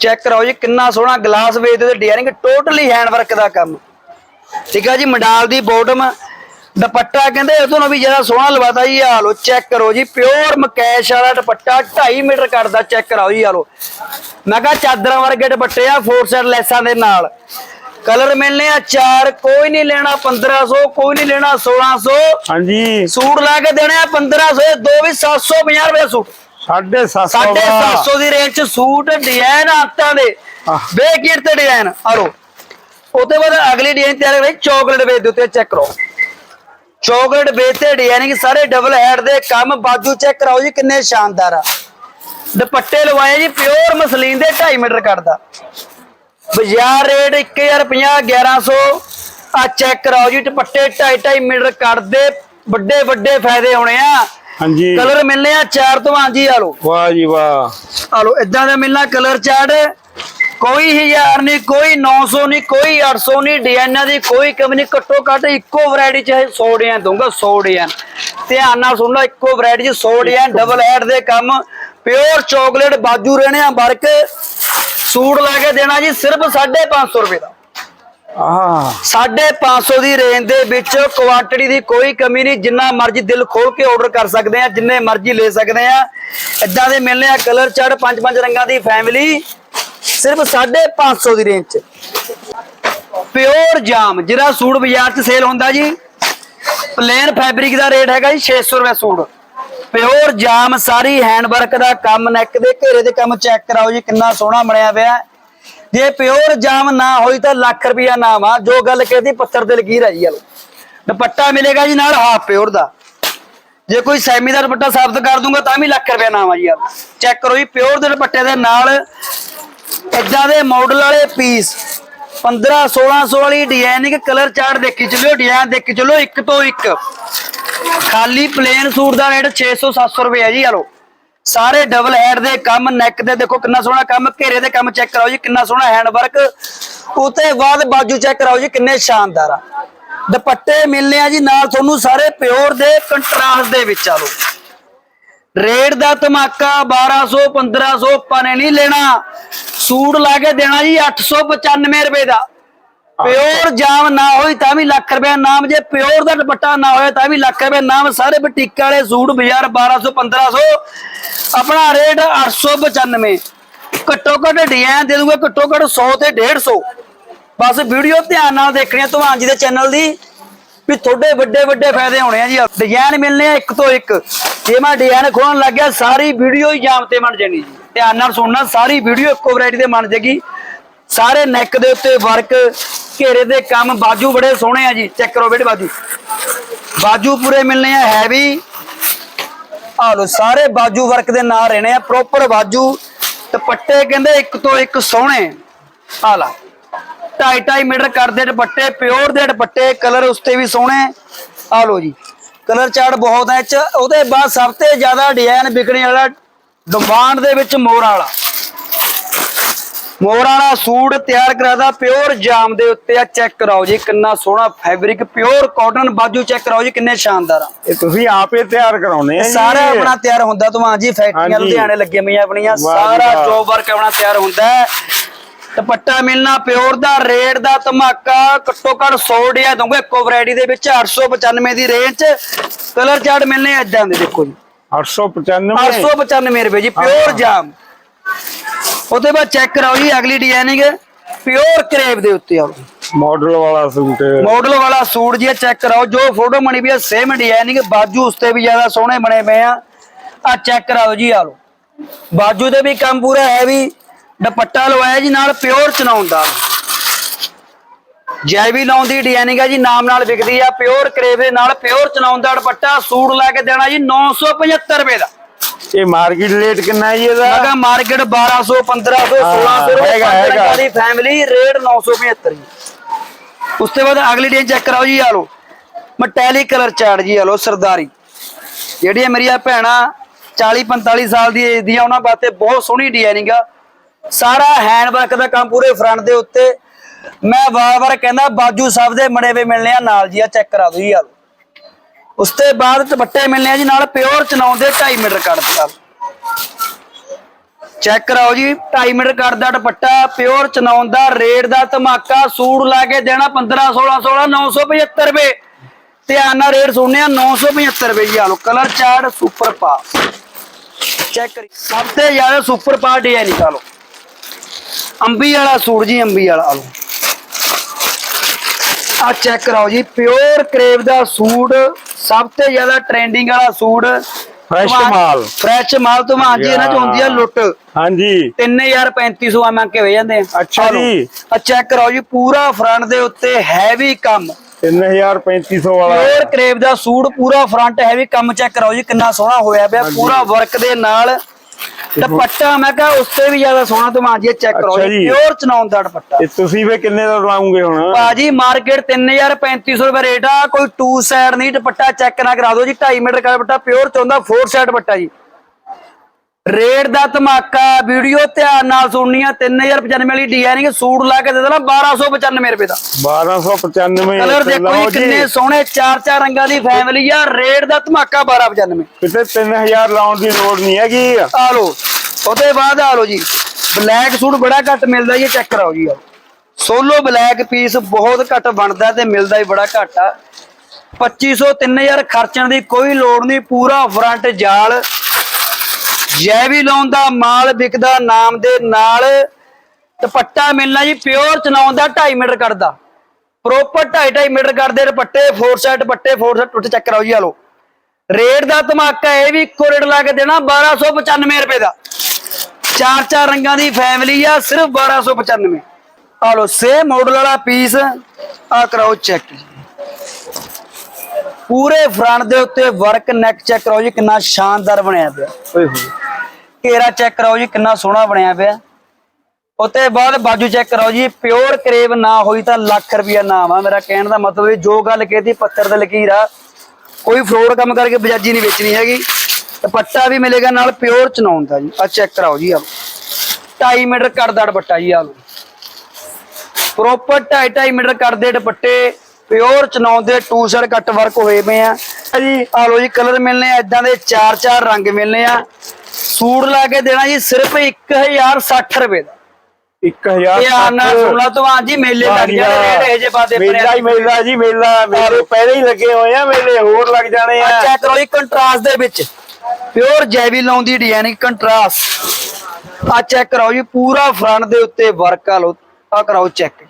ਚੈੱਕ ਕਰਾਓ ਜੀ ਕਿੰਨਾ ਸੋਹਣਾ ਗਲਾਸ ਵੇਚ ਦੇ ਉੱਤੇ ਡਿਜ਼ਾਈਨਿੰਗ ਟੋਟਲੀ ਹੈਂਡ ਵਰਕ ਦਾ ਕੰਮ। ਠੀਕ ਆ ਜੀ ਮੰਡਾਲ ਦੀ ਬੋਟਮ ਦੁਪੱਟਾ ਕਹਿੰਦੇ ਤੋਂ ਵੀ ਜ਼ਿਆਦਾ ਸੋਹਣਾ ਲਵਾਤਾ ਜੀ ਆ ਲੋ ਚੈੱਕ ਕਰੋ ਜੀ ਪਿਓਰ ਮਕੈਸ਼ ਵਾਲਾ ਦੁਪੱਟਾ 2.5 ਮੀਟਰ ਕੱਟਦਾ ਚੈੱਕ ਕਰਾਓ ਜੀ ਆ ਲੋ ਮੈਂ ਕਿਹਾ ਚਾਦਰਾਂ ਵਰਗੇ ਦੁਪੱਟੇ ਆ ਫੋਰ ਸਾਈਡ ਲੈਸਾਂ ਦੇ ਨਾਲ। ਕਲਰ ਮਿਲਨੇ ਆ ਚਾਰ ਕੋਈ ਨਹੀਂ ਲੈਣਾ 1500 ਕੋਈ ਨਹੀਂ ਲੈਣਾ 1600 ਹਾਂਜੀ। ਸੂਟ ਲਾ ਕੇ ਦੇਣੇ ਆ 1500 ਇਹ ਦੋ ਵੀ 750 ਰੁਪਏ ਸੂਟ। 750 ਸਾਢੇ 700 ਦੀ ਰੇਂਜ ਚ ਸੂਟ ਡਿਜ਼ਾਈਨ ਆਤਾਂ ਦੇ। ਬੇਕਿਰ ਤੇ ਡਿਜ਼ਾਈਨ ਆਰੋ ਉਹਦੇ ਬਾਅਦ ਅਗਲੀ ਡਿਜ਼ਾਈਨ ਤਿਆਰ ਕਰਾਈ ਚਾਕਲੇਟ ਵੇਚ ਦੇ ਉੱਤੇ ਚੈੱਕ ਕਰੋ। ਚਾਕਲੇਟ ਵੇਚ ਤੇ ਡਿਜ਼ਾਈਨਿੰਗ ਸਾਰੇ ਡਬਲ ਹੈਡ ਦੇ ਕੰਮ ਬਾਜੂ ਚੈੱਕ ਕਰਾਓ ਜੀ ਕਿੰਨੇ ਸ਼ਾਨਦਾਰ ਆ। ਦੁਪੱਟੇ ਲਵਾਏ ਜੀ ਪਿਓਰ ਮਸਲੀਨ ਦੇ 2.5 ਮੀਟਰ ਕੱਟਦਾ ਬਾਜ਼ਾਰ ਰੇਟ 1050 1100 ਆ ਚੈੱਕ ਕਰਾਓ ਜੀ ਦੁਪੱਟੇ 2.5 ਮੀਟਰ ਕੱਟਦੇ ਵੱਡੇ ਵੱਡੇ ਫਾਇਦੇ ਹੋਣੇ ਆ। ਹਾਂਜੀ। ਕਲਰ ਮਿਲਨੇ ਆ ਚਾਰ ਤੋਂ ਹਾਂਜੀ ਆ ਲੋ ਵਾਹ ਜੀ ਵਾਹ। ਆ ਲੋ ਇਦਾਂ ਦਾ ਮਿਲਣਾ ਕਲਰ ਚਾਰਟ ਕੋਈ 1000 ਨਹੀਂ ਕੋਈ 900 ਨਹੀਂ ਕੋਈ 800 ਨਹੀਂ ਡਿਜ਼ਾਈਨਾਂ ਦੀ ਕੋਈ ਕਮੀ ਨਹੀਂ ਘੱਟੋ ਘੱਟ ਇੱਕੋ ਵੈਰਾਈਟੀ ਚ 100 ਡਿਜ਼ਾਈਨ ਦਊਂਗਾ 100 ਡਿਜ਼ਾਈਨ ਧਿਆਨ ਨਾਲ ਸੁਣ ਲਓ ਇੱਕੋ ਵੈਰਾਈਟੀ ਚ 100 ਡਿਜ਼ਾਈਨ ਡਬਲ ਹੈਡ ਦੇ ਕੰਮ। ਪਿਓਰ ਚਾਕਲੇਟ ਬਾਜੂ ਰਹਿਣੇ ਆ ਵਰਕ। ਸੂਟ ਲਾ ਕੇ ਦੇਣਾ ਜੀ ਸਿਰਫ 550 ਰੁਪਏ ਦਾ। 550 ਦੀ ਰੇਂਜ ਦੇ ਵਿੱਚ ਕੁਆਂਟੀਟੀ ਦੀ ਕੋਈ ਕਮੀ ਨਹੀਂ, ਜਿੰਨਾ ਮਰਜ਼ੀ ਦਿਲ ਖੋਲ ਕੇ ਆਰਡਰ ਕਰ ਸਕਦੇ ਆ ਜਿੰਨੇ ਮਰਜ਼ੀ ਲੈ ਸਕਦੇ ਆ ਇਦਾਂ ਦੇ ਮਿਲਨੇ ਆ ਕਲਰ ਚਾਰਟ ਪੰਜ ਪੰਜ ਰੰਗਾਂ ਦੀ ਫੈਮਿਲੀ ਸਿਰਫ 550 ਦੀ ਰੇਂਜ ਚ। ਪਿਓਰ ਜਾਮ, ਜਿਹੜਾ ਸੂਟ ਬਾਜ਼ਾਰ 'ਚ ਸੇਲ ਹੁੰਦਾ ਜੀ ਪਲੇਨ ਫੈਬਰਿਕ ਦਾ ਰੇਟ ਹੈਗਾ ਜੀ 600 ਰੁਪਏ ਸੂਟ। ਪਿਓਰ ਜਾਮ, ਸਾਰੀ ਹੈਂਡ ਵਰਕ ਦਾ ਕੰਮ ਨੈਕ ਦੇ ਘੇਰੇ ਦੇ ਕੰਮ ਚੈੱਕ ਕਰਾਓ ਜੀ, ਕਿੰਨਾ ਸੋਹਣਾ ਬਣਿਆ ਪਿਆ। ਜੇ ਪਿਓਰ ਜਾਮ ਨਾ ਹੋਈ ਤਾਂ ਲੱਖ ਰੁਪਿਆ ਨਾਮ ਆ। ਜੋ ਗੱਲ ਕਹਦੀ ਪੱਥਰ ਤੇ ਲਕੀਰ ਹੈ ਜੀ ਹਲ ਦੁਪੱਟਾ ਮਿਲੇਗਾ ਜੀ ਨਾਲ ਹਾਫ ਪਿਓਰ ਦਾ। ਜੇ ਕੋਈ ਸੈਮੀ ਦਾ ਦੁਪੱਟਾ ਸਾਬਤ ਕਰ ਦੂੰਗਾ ਤਾਂ ਵੀ ਲੱਖ ਰੁਪਿਆ ਨਾਮ ਆ ਜੀ ਯਾਰ ਚੈੱਕ ਕਰੋ ਜੀ, ਪਿਓਰ ਦੇ ਦੁਪੱਟੇ ਦੇ ਨਾਲ ਇਦਾਂ ਦੇ ਮਾਡਲ ਵਾਲੇ ਪੀਸ 15 1600 ਵਾਲੀ ਡਿਜ਼ਾਈਨਿੰਗ ਕਲਰ ਚਾਰਟ ਦੇਖੀ ਚੱਲਿਓ ਡਿਜ਼ਾਈਨ ਦੇਖੀ ਚੱਲਿਓ, ਇੱਕ ਤੋਂ ਇੱਕ। ਖਾਲੀ ਪਲੇਨ ਸੂਟ ਦਾ ਰੇਟ 600 700 ਰੁਪਏ ਹੈ ਜੀ ਯਾਰੋ ਸਾਰੇ ਡਬਲ ਹੈਡ ਦੇ ਕੰਮ ਨੈਕ ਦੇ, ਦੇਖੋ ਕਿੰਨਾ ਸੋਹਣਾ ਕੰਮ, ਘੇਰੇ ਦੇ ਕੰਮ ਚੈੱਕ ਕਰਾਓ ਜੀ, ਕਿੰਨਾ ਸੋਹਣਾ ਹੈਂਡ ਵਰਕ ਉਤੇ ਬਾਅਦ ਬਾਜੂ ਚੈੱਕ ਕਰਾਓ ਜੀ, ਕਿੰਨੇ ਸ਼ਾਨਦਾਰ ਆ। ਦੁਪੱਟੇ ਮਿਲਨੇ ਆ ਜੀ ਨਾਲ ਤੁਹਾਨੂੰ ਸਾਰੇ ਪਿਓਰ ਦੇ ਕੰਟਰਾਸਟ ਦੇ ਵਿੱਚ ਆਲੋ ਰੇਟ ਦਾ ਧਮਾਕਾ 1200 1500 ਆਪਾਂ ਨੇ ਨਹੀਂ ਲੈਣਾ। ਸੂਟ ਲਾ ਕੇ ਦੇਣਾ ਜੀ 895 ਰੁਪਏ ਦਾ। ਪਿਓਰ ਜਾਮ ਨਾ ਹੋਈ ਤਾਂ ਵੀ ਲੱਖ ਰੁਪਏ ਨਾਮ, ਜੇ ਪਿਓਰ ਦਾ ਦੁਪੱਟਾ ਨਾ ਹੋਇਆ ਤਾਂ ਵੀ ਲੱਖ ਰੁਪਏ ਨਾਮ। ਸਾਰੇ ਬੁਟੀਕ ਵਾਲੇ ਸੂਟ ਬਾਜ਼ਾਰ 1200 1500 ਆਪਣਾ ਰੇਟ 895 ਘੱਟੋ ਘੱਟ ਡਿਜ਼ਾਈਨ ਦੇ ਦੂੰਗਾ, ਘੱਟੋ ਘੱਟ 100 ਤੇ 150 ਬਸ ਵੀਡੀਓ ਧਿਆਨ ਨਾਲ ਦੇਖਣੀ ਹੈ ਤੁਹਾਨੂੰ ਜੀ ਦੇ ਚੈਨਲ ਦੀ, ਵੀ ਤੁਹਾਡੇ ਵੱਡੇ ਵੱਡੇ ਫਾਇਦੇ ਹੋਣੇ ਆ ਜੀ। ਡਿਜ਼ਾਈਨ ਮਿਲਨੇ ਆ ਇੱਕ ਤੋਂ ਇੱਕ। ਜੇ ਮੈਂ ਡਿਜ਼ਾਈਨ ਖੋਲਣ ਲੱਗ ਗਿਆ, ਸਾਰੀ ਵੀਡੀਓ ਹੀ ਜਾਮ ਤੇ ਬਣ ਜਾਣੀ ਜੀ। ਧਿਆਨ ਨਾਲ ਸੁਣਨਾ, ਸਾਰੀ ਵੀਡੀਓ ਇੱਕੋ ਵੈਰਾਈਟੀ ਦੇ ਬਣ ਜੇਗੀ ਸਾਰੇ ਨੈਕ ਦੇ ਉੱਤੇ ਵਰਕ ਘੇਰੇ ਦੇ ਕੰਮ, ਬਾਜੂ ਬੜੇ ਸੋਹਣੇ ਆ ਜੀ। ਚੈੱਕ ਕਰੋ ਬੇਟੇ ਬਾਜੂ। ਬਾਜੂ ਪੂਰੇ ਮਿਲਨੇ ਆ ਹੈਵੀ ਆ ਲੋ ਸਾਰੇ ਬਾਜੂ ਵਰਕ ਦੇ ਨਾਲ ਰਹਿਣੇ ਆ ਪ੍ਰੋਪਰ ਬਾਜੂ। ਦੁਪੱਟੇ ਕਹਿੰਦੇ ਇੱਕ ਤੋਂ ਇੱਕ ਸੋਹਣੇ। ਆ ਲਾ। ਢਾਈ ਢਾਈ ਮੀਟਰ ਕਰਦੇ ਦੁਪੱਟੇ ਪਿਓਰ ਦੇ ਦੁਪੱਟੇ ਕਲਰ ਉਸ ਵੀ ਸੋਹਣੇ। ਆ ਲੋ ਜੀ। ਕਲਰ ਚਾਰਟ ਬਹੁਤ ਹੈ ਚ ਉਹਦੇ ਬਾਅਦ ਸਭ ਤੋਂ ਜ਼ਿਆਦਾ ਡਿਜ਼ਾਈਨ ਵਿਕਣੇ ਵਾਲਾ ਡਿਮਾਂਡ ਦੇ ਵਿੱਚ ਮੋਰ ਵਾਲਾ। ਮੋਰ ਵਾਲਾ ਸੂਟ ਤਿਆਰ ਕਰਾਦਾ ਪਿਓਰ ਜਾਮ ਦੇ ਉੱਤੇ ਆ ਚੈੱਕ ਕਰਾਓ ਜੀ ਕਿੰਨਾ ਸੋਹਣਾ ਫੈਬਰਿਕ ਪਿਓਰ ਕਾਟਨ ਬਾਜੂ ਚੈੱਕ ਕਰਾਓ ਜੀ ਕਿੰਨੇ ਸ਼ਾਨਦਾਰ ਆ। ਇਹ ਤੁਸੀਂ ਆਪੇ ਤਿਆਰ ਕਰਾਉਣੇ ਆ ਸਾਰਾ ਆਪਣਾ ਤਿਆਰ ਹੁੰਦਾ ਤੁਮਾਂ ਜੀ ਫੈਕਟਰੀਆਂ। ਲੁਧਿਆਣੇ ਲੱਗੀਆਂ ਪਈਆਂ ਆਪਣੀਆਂ ਸਾਰਾ। ਜੋਬ ਵਰਕ ਆਪਣਾ ਤਿਆਰ ਹੁੰਦਾ ਦੁਪੱਟਾ ਮਿਲਣਾ ਪਿਓਰ ਦਾ ਰੇਟ ਦਾ ਧਮਾਕਾ ਘੱਟੋ ਘੱਟ 100 ਡਿਆ ਦਊਂਗਾ ਇੱਕੋ ਵੈਰਾਈਟੀ ਦੇ ਵਿੱਚ 895 ਦੀ ਰੇਂਜ ਚ ਕਲਰ ਚਾਰਟ ਮਿਲਨੇ ਇਦਾਂ ਦੇ ਦੇਖੋ ਜੀ। 895 895 ਰੁਪਏ ਜੀ ਪਿਓਰ ਜਾਮ। ਉਹਦੇ ਬਾਅਦ ਚੈੱਕ ਕਰਾਓ ਜੀ ਅਗਲੀ ਡਿਜ਼ਾਈਨਿੰਗ ਪਿਓਰ ਕਰੇਪ ਦੇ ਉੱਤੇ ਆਓ ਮਾਡਲ ਵਾਲਾ ਸੂਟ ਮਾਡਲ ਵਾਲਾ ਸੂਟ ਜੀ ਚੈੱਕ ਕਰਾਓ। ਜੋ ਫੋਟੋ ਬਣੀ ਵੀ ਹੈ ਸੇਮ ਡਿਜ਼ਾਈਨਿੰਗ ਬਾਜੂ ਉਸ ਤੇ ਵੀ ਜ਼ਿਆਦਾ ਸੋਹਣੇ ਬਣੇ ਪਏ ਆ। ਆ ਚੈੱਕ ਕਰਾਓ ਜੀ ਆ ਲੋ ਬਾਜੂ ਤੇ ਵੀ ਕੰਮ ਪੂਰਾ ਹੈਵੀ ਦੁਪੱਟਾ ਲਵਾਇਆ ਜੀ ਨਾਲ ਪਿਓਰ ਚਨਾਉਣ ਦਾ। ਜੈਵੀ ਲਾਉਣ ਦੀ ਡਿਜ਼ਾਈਨਿੰਗ ਹੈ ਜੀ ਨਾਮ ਨਾਲ ਵਿਕਦੀ ਆ ਪਿਓਰ ਕਰੇਵ ਦੇ ਨਾਲ ਪਿਓਰ ਚਨਾਉਣ ਦਾ ਦੁਪੱਟਾ ਸੂਟ ਲੈ ਕੇ ਦੇਣਾ ਜੀ 975 ਰੁਪਏ ਦਾ। ਇਹ ਮਾਰਕੀਟ ਰੇਟ ਕਿੰਨਾ ਹੈ ਇਹਦਾ? ਲਗਾ ਮਾਰਕੀਟ 1200 1500 1600 ਰੁਪਏ ਹੈਗਾ, ਦੀ ਫੈਮਿਲੀ ਰੇਟ 975 ਜੀ। ਉਸ ਤੋਂ ਬਾਅਦ ਅਗਲੀ ਡਿਜ਼ਾਈਨ ਚੈੱਕ ਕਰਾਓ ਜੀ ਆ ਲੋ ਮਟੈਲਿਕ ਕਲਰ ਚਾਰਟ ਜੀ ਆ ਲੋ ਸਰਦਾਰੀ। ਜਿਹੜੀਆਂ ਮੇਰੀਆਂ ਭੈਣਾਂ 40 45 ਸਾਲ ਦੀ ਏਜ ਦੀਆਂ ਉਹਨਾਂ ਵਾਸਤੇ ਬਹੁਤ ਸੋਹਣੀ ਡਿਜ਼ਾਈਨਿੰਗ ਆ। ਸਾਰਾ ਹੈਂਡ ਵਰਕ ਦਾ ਕੰਮ ਪੂਰੇ ਫਰੰਟ ਦੇ ਉੱਤੇ। ਮੈਂ ਵਾਰ-ਵਾਰ ਕਹਿੰਦਾ ਬਾਜੂ ਸਭ ਦੇ ਮੜੇ ਵੇ ਮਿਲਨੇ ਆ ਨਾਲ ਜੀ ਆ ਚੈੱਕ ਕਰਾ ਦਿਓ ਜੀ ਆ ਉਸ ਤੋਂ ਬਾਅਦ ਦੁਪੱਟੇ ਮਿਲਨੇ ਆ ਜੀ, ਨਾਲ ਪਿਓਰ ਚਨਾਉਣ ਦੇ 2.5 ਮੀਟਰ ਕੱਢ ਦਿਆ ਚੈੱਕ ਕਰਾਓ ਜੀ 2.5 ਮੀਟਰ ਕੱਟ ਦਾ ਦੁਪੱਟਾ, ਪਿਓਰ ਚਨਾਉਣ ਦਾ, ਰੇਟ ਦਾ ਧਮਾਕਾ, ਸੂਟ ਲਾ ਕੇ ਦੇਣਾ 15 16 16 975 ਰੁਪਏ। ਧਿਆਨ ਨਾਲ ਰੇਟ ਸੁਣਿਆ 975 ਰੁਪਏ ਜੀ ਆ ਲੋ ਕਲਰ ਚਾਰਟ ਸੁਪਰ ਪਾ। ਚੈੱਕ ਕਰੀ, ਸਭ ਤੋਂ ਜ਼ਿਆਦਾ ਸੁਪਰ ਪਾ ਡਿਜ਼ਾਈਨ ਨਿਕਾਲੋ ਅੰਬੀ ਵਾਲਾ ਸੂਟ ਜੀ, ਅੰਬੀ ਵਾਲਾ ਆ ਲੋ ਆ ਚੈੱਕ ਕਰਾਓ ਜੀ। ਪਿਓਰ ਕਰੇਵ ਦਾ ਸੂਟ ਸਭ ਤੋਂ ਜ਼ਿਆਦਾ ਟ੍ਰੈਂਡਿੰਗ ਵਾਲਾ ਸੂਟ Fresh ਮਾਲ। ਫਰੈਸ਼ ਮਾਲ ਤੋਂ ਜੀ ਇਹਨਾਂ ਚ ਹੁੰਦੀ ਆ ਲੁੱਟ। ਹਾਂਜੀ। 3350 ਆ ਮੰਗ ਕੇ ਹੋ ਜਾਂਦੇ ਆ। ਅੱਛਾ। ਜੀ। ਆ ਚੈੱਕ ਕਰਾਓ ਜੀ ਪੂਰਾ ਫਰੰਟ ਦੇ ਉੱਤੇ ਹੈਵੀ ਕੰਮ। 3350 ਵਾਲਾ। ਪਿਓਰ ਕਰੇਪ ਦਾ ਸੂਟ ਪੂਰਾ ਫਰੰਟ ਹੈਵੀ ਕੰਮ ਚੈੱਕ ਕਰਾਓ ਜੀ ਕਿੰਨਾ ਸੋਹਣਾ ਹੋਇਆ ਪਿਆ ਪੂਰਾ ਵਰਕ ਦੇ ਨਾਲ। ਦੁਪੱਟਾ ਮੈਂ ਕਹਾ ਉਸ ਤੇ ਵੀ ਜ਼ਿਆਦਾ ਸੋਹਣਾ ਤੁਮਾਂ ਜੀ ਚੈੱਕ ਕਰੋ। ਪਿਓਰ ਚਨਾਉਣ ਦਾ ਦੁਪੱਟਾ। ਇਹ ਤੁਸੀਂ ਫੇ ਕਿੰਨੇ ਦਾ ਲਾਉਂਗੇ ਹੁਣ? ਬਾਜੀ ਮਾਰਕੀਟ 3350 ਰੁਪਏ ਰੇਟ ਆ ਕੋਈ ਟੂ ਸਾਈਡ ਨਹੀਂ ਦੁਪੱਟਾ ਚੈੱਕ ਨਾ ਕਰਾ ਦਿਓ ਜੀ 2.5 ਮੀਟਰ ਦਾ ਦੁਪੱਟਾ ਪਿਓਰ ਚਾਹੁੰਦਾ 4 ਸਾਈਡ ਦੁਪੱਟਾ ਜੀ। ਰੇਟ ਦਾ ਧਮਾਕਾ ਵੀਡੀਓ ਧਿਆਨ ਨਾਲ ਸੁਣਨੀ ਆ 3095 ਵਾਲੀ ਡਿਜ਼ਾਈਨਿੰਗ ਸੂਟ ਲਾ ਕੇ ਦੇ ਦੇਣਾ 1295 ਰੁਪਏ ਦਾ। 1295 ਕਲਰ ਦੇਖੋ ਜੀ ਕਿੰਨੇ ਸੋਹਣੇ ਚਾਰ ਚਾਰ ਰੰਗਾਂ ਦੀ ਫੈਮਿਲੀ ਆ ਰੇਟ ਦਾ ਧਮਾਕਾ 1295 ਕਿਤੇ 3000 ਲਾਉਣ ਦੀ ਲੋੜ ਨਹੀਂ ਹੈਗੀ। ਆ ਲੋ ਉਹਦੇ ਬਾਅਦ ਆ ਲੋ ਜੀ ਬਲੈਕ ਸੂਟ ਬੜਾ ਘੱਟ ਮਿਲਦਾ ਜੀ ਚੈੱਕ ਕਰਾਓ ਜੀ। ਸੋਲੋ ਬਲੈਕ ਪੀਸ ਬਹੁਤ ਘੱਟ ਬਣਦਾ ਤੇ ਮਿਲਦਾ ਹੀ ਬੜਾ ਘੱਟ ਆ। 2500 3000 ਖਰਚਣ ਦੀ ਕੋਈ ਲੋੜ ਨਹੀਂ ਪੂਰਾ ਫਰੰਟ ਜਾਲ। ਜੈ ਵੀ ਲਾਉਣ ਦਾ ਮਾਲ ਵਿਕਦਾ, ਨਾਮ ਦੇ ਨਾਲ ਦੁਪੱਟਾ ਮਿਲਣਾ ਜੀ ਪਿਓਰ ਚਨਾਉਣ ਦਾ 2.5 ਮੀਟਰ ਕੱਢਦਾ। ਪ੍ਰੋਪਰ 2.5 ਮੀਟਰ ਕੱਢਦੇ ਦੁਪੱਟੇ ਫੋਰ ਸਾਈਡ ਦੁਪੱਟੇ ਫੋਰ ਸਾਈਡ ਟੁੱਟ ਚੈੱਕ ਕਰਾਓ ਜੀ ਆ ਲੋ ਰੇਟ ਦਾ ਧਮਾਕਾ ਇਹ ਵੀ ਇੱਕੋ ਰੇਟ ਲਾ ਕੇ ਦੇਣਾ 1295 ਰੁਪਏ ਦਾ। ਚਾਰ ਚਾਰ ਰੰਗਾਂ ਦੀ ਫੈਮਿਲੀ ਆ, ਸਿਰਫ 1295 ਆ ਲੋ ਸੇਮ ਮਾਡਲ ਵਾਲਾ ਪੀਸ ਆ ਕਰਾਓ ਚੈੱਕ ਪੂਰੇ ਫਰੰਟ ਦੇ ਉੱਤੇ ਵਰਕ ਨੈਕ ਚੈੱਕ ਕਰਾਓ ਜੀ ਕਿੰਨਾ ਸ਼ਾਨਦਾਰ ਬਣਿਆ ਪਿਆ। ਓਏ ਹੋਏ। ਘੇਰਾ ਚੈੱਕ ਕਰਾਓ ਜੀ ਕਿੰਨਾ ਸੋਹਣਾ ਬਣਿਆ ਪਿਆ। ਉਤੇ ਬਾਅਦ ਬਾਜੂ ਚੈੱਕ ਕਰਾਓ ਜੀ ਪਿਓਰ ਕਰੇਵ ਨਾ ਹੋਈ ਤਾਂ ਲੱਖ ਰੁਪਿਆ ਨਾਮ ਆ ਮੇਰਾ ਕਹਿਣ ਦਾ ਮਤਲਬ ਇਹ ਜੋ ਗੱਲ ਕਹਤੀ ਪੱਥਰ ਤੇ ਲਕੀਰ ਆ ਕੋਈ ਫਰੋਡ ਕੰਮ ਕਰਕੇ ਬਜਾਜੀ ਨਹੀਂ ਵੇਚਣੀ ਹੈਗੀ। ਦੁਪੱਟਾ ਵੀ ਮਿਲੇਗਾ ਨਾਲ ਪਿਓਰ ਚਨਾਉਣ ਦਾ ਜੀ ਆ ਚੈੱਕ ਕਰਾਓ ਜੀ ਆ 2.5 ਮੀਟਰ ਕੱਟਦਾ ਦੁਪੱਟਾ ਜੀ ਆ ਲੋ ਪ੍ਰੋਪਰ 2.5 ਮੀਟਰ ਕੱਟਦੇ ਦੁਪੱਟੇ ਪਿਓਰ ਦੇ ਟੂ ਸਾਈਡ ਕੱਟ ਵਰਕ ਹੋਏ ਪਏ ਆ। ਜੀ ਆ ਲੋ ਜੀ ਕਲਰ ਮਿਲਨੇ ਆ ਇਦਾਂ ਦੇ ਚਾਰ ਚਾਰ ਰੰਗ ਮਿਲਨੇ ਆ। ਸੂਟ ਲਾ ਕੇ ਦੇਣਾ ਜੀ ਸਿਰਫ 1060 ਰੁਪਏ ਦਾ। 1000 ਇਹ ਆਨਾ ਸੁਣਨਾ ਤੁਹਾਨੂੰ ਜੀ ਮੇਲੇ ਲੱਗ ਜਾਣੇ ਰੇਟ ਇਹ ਜੇ ਬਾਦੇ ਮੇਲਾ ਹੀ ਮੇਲਾ ਜੀ ਮੇਲਾ। ਮੇਰੇ ਪਹਿਲੇ ਹੀ ਲੱਗੇ ਹੋਏ ਆ ਮੇਲੇ ਹੋਰ ਲੱਗ ਜਾਣੇ ਆ। ਚੈੱਕ ਕਰੋ ਜੀ ਕੰਟਰਾਸਟ ਦੇ ਵਿੱਚ। ਪਿਓਰ ਜੈਵੀ ਲਾਉਣ ਦੀ ਡਿਜ਼ਾਈਨਿੰਗ ਕੰਟਰਾਸਟ ਆ ਚੈੱਕ ਕਰਾਓ ਜੀ ਪੂਰਾ ਫਰੰਟ ਦੇ ਉੱਤੇ ਵਰਕ ਆ ਲੋ ਆ ਕਰਾਓ ਚੈੱਕ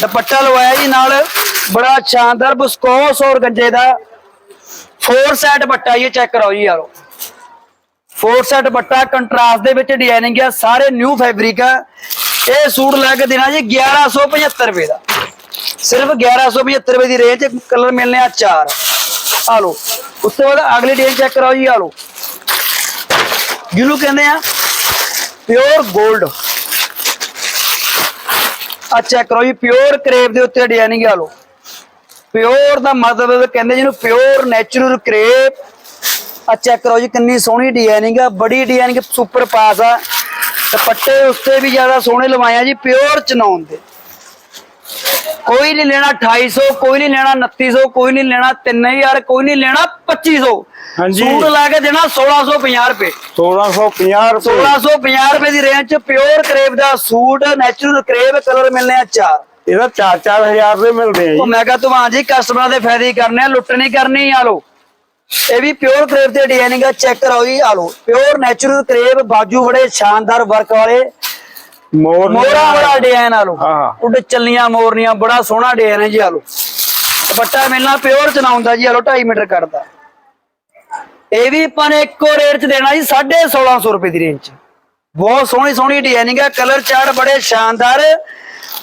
ਦੁਪੱਟਾ ਲਵਾਇਆ ਜੀ ਨਾਲ। ਬੜਾ ਸ਼ਾਨਦਾਰ ਬਸਕੋਸ ਔਰ ਗੰਜੇ ਦਾ। ਫੋਰ ਸੈਟ ਦੁਪੱਟਾ ਇਹ ਚੈੱਕ ਕਰਾਓ ਜੀ ਯਾਰੋ। ਫੋਰ ਸੈਟ ਦੁਪੱਟਾ ਕੰਟਰਾਸਟ ਦੇ ਵਿੱਚ ਡਿਜ਼ਾਈਨਿੰਗ ਆ, ਸਾਰੇ ਨਿਊ ਫੈਬਰਿਕ ਆ। ਇਹ ਸੂਟ ਲੈ ਕੇ ਦੇਣਾ ਜੀ 1175 ਰੁਪਏ ਦਾ। ਸਿਰਫ 1175 ਰੁਪਏ ਦੀ ਰੇਂਜ ਕਲਰ ਮਿਲਨੇ ਆ ਚਾਰ। ਆ ਲੋ ਉਸ ਤੋਂ ਬਾਅਦ ਅਗਲੀ ਡਿਜ਼ਾਈਨ ਚੈੱਕ ਕਰਾਓ ਜੀ, ਆ ਲੋ ਜਿਹਨੂੰ ਕਹਿੰਦੇ ਆ ਪਿਓਰ 골ਡ ਆ ਚੈੱਕ ਕਰੋ ਜੀ ਪਿਓਰ ਕਰੇਪ ਦੇ ਉੱਤੇ ਡਿਜ਼ਾਈਨਿੰਗ ਆ ਲੋ ਪਿਓਰ ਦਾ ਮਤਲਬ ਕਹਿੰਦੇ ਜਿਹਨੂੰ ਪਿਓਰ ਨੈਚੁਰਲ ਕਰੇਪ ਆ ਚੈੱਕ ਕਰੋ ਜੀ ਕਿੰਨੀ ਸੋਹਣੀ ਡਿਜ਼ਾਈਨਿੰਗ ਆ ਬੜੀ ਡਿਜ਼ਾਈਨਿੰਗ ਸੁਪਰ ਪਾਸ ਆ। ਦੁਪੱਟੇ ਉੱਤੇ ਵੀ ਜ਼ਿਆਦਾ ਸੋਹਣੇ ਲਵਾਇਆ ਜੀ ਪਿਓਰ ਚਨਾਉਣ ਦੇ ਕੋਈ ਨਹੀਂ ਲੈਣਾ 2800 ਕੋਈ ਨਹੀਂ ਲੈਣਾ 2900 ਕੋਈ ਨਹੀਂ ਲੈਣਾ 3000 ਕੋਈ ਨਹੀਂ ਲੈਣਾ 2500 ਹਾਂਜੀ। ਸੂਟ ਲਾ ਕੇ ਦੇਣਾ 1650 ਰੁਪਏ। 1650 ਰੁਪਏ। 1650 ਰੁਪਏ ਦੀ ਰੇਂਜ ਚ ਪਿਓਰ ਕਰੇਪ ਦਾ ਸੂਟ ਨੈਚੁਰਲ ਕਰੇਪ ਕਲਰ ਮਿਲਨੇ ਆ ਚਾਰ। ਇਹਦਾ 4-4000 ਦੇ ਮਿਲਦੇ ਆ ਜੀ। ਮੈਂ ਕਹਾਂ ਤੁਹਾਨੂੰ ਜੀ ਕਸਟਮਰਾਂ ਦੇ ਫਾਇਦੇ ਕਰਨੇ ਆ ਲੁੱਟ ਨਹੀਂ ਕਰਨੀ ਆ ਲੋ ਇਹ ਵੀ ਪਿਓਰ ਕਰੇਪ ਤੇ ਡਿਜ਼ਾਈਨਿੰਗ ਆ ਚੈੱਕ ਕਰਾਓ ਜੀ ਆ ਲੋ ਪਿਓਰ ਨੈਚੁਰਲ ਕਰੇਪ ਬਾਜੂ ਬੜੇ ਸ਼ਾਨਦਾਰ ਵਰਕ ਵਾਲੇ। ਮੋਰ ਵਾਲਾ ਡਿਜ਼ਾਈਨ ਆ ਲੋ। ਉੱਡ ਚੱਲੀਆਂ ਮੋਰਨੀਆਂ ਬੜਾ ਸੋਹਣਾ ਡਿਜ਼ਾਈਨ ਹੈ ਜੀ ਆ ਲੋ ਦੁਪੱਟਾ ਮਿਲਣਾ ਪਿਓਰ ਚਨਾਉਂਦਾ ਜੀ ਆ ਲੋ 2.5 ਮੀਟਰ ਕੱਢਦਾ ਇਹ ਵੀ ਆਪਾਂ ਨੇ ਇੱਕੋ ਰੇਟ ਚ ਦੇਣਾ ਜੀ 1650 ਰੁਪਏ ਦੀ ਰੇਂਜ ਚ ਬਹੁਤ ਸੋਹਣੀ ਸੋਹਣੀ ਡਿਜ਼ਾਈਨਿੰਗ ਹੈ ਕਲਰ ਚਾਰਟ ਬੜੇ ਸ਼ਾਨਦਾਰ।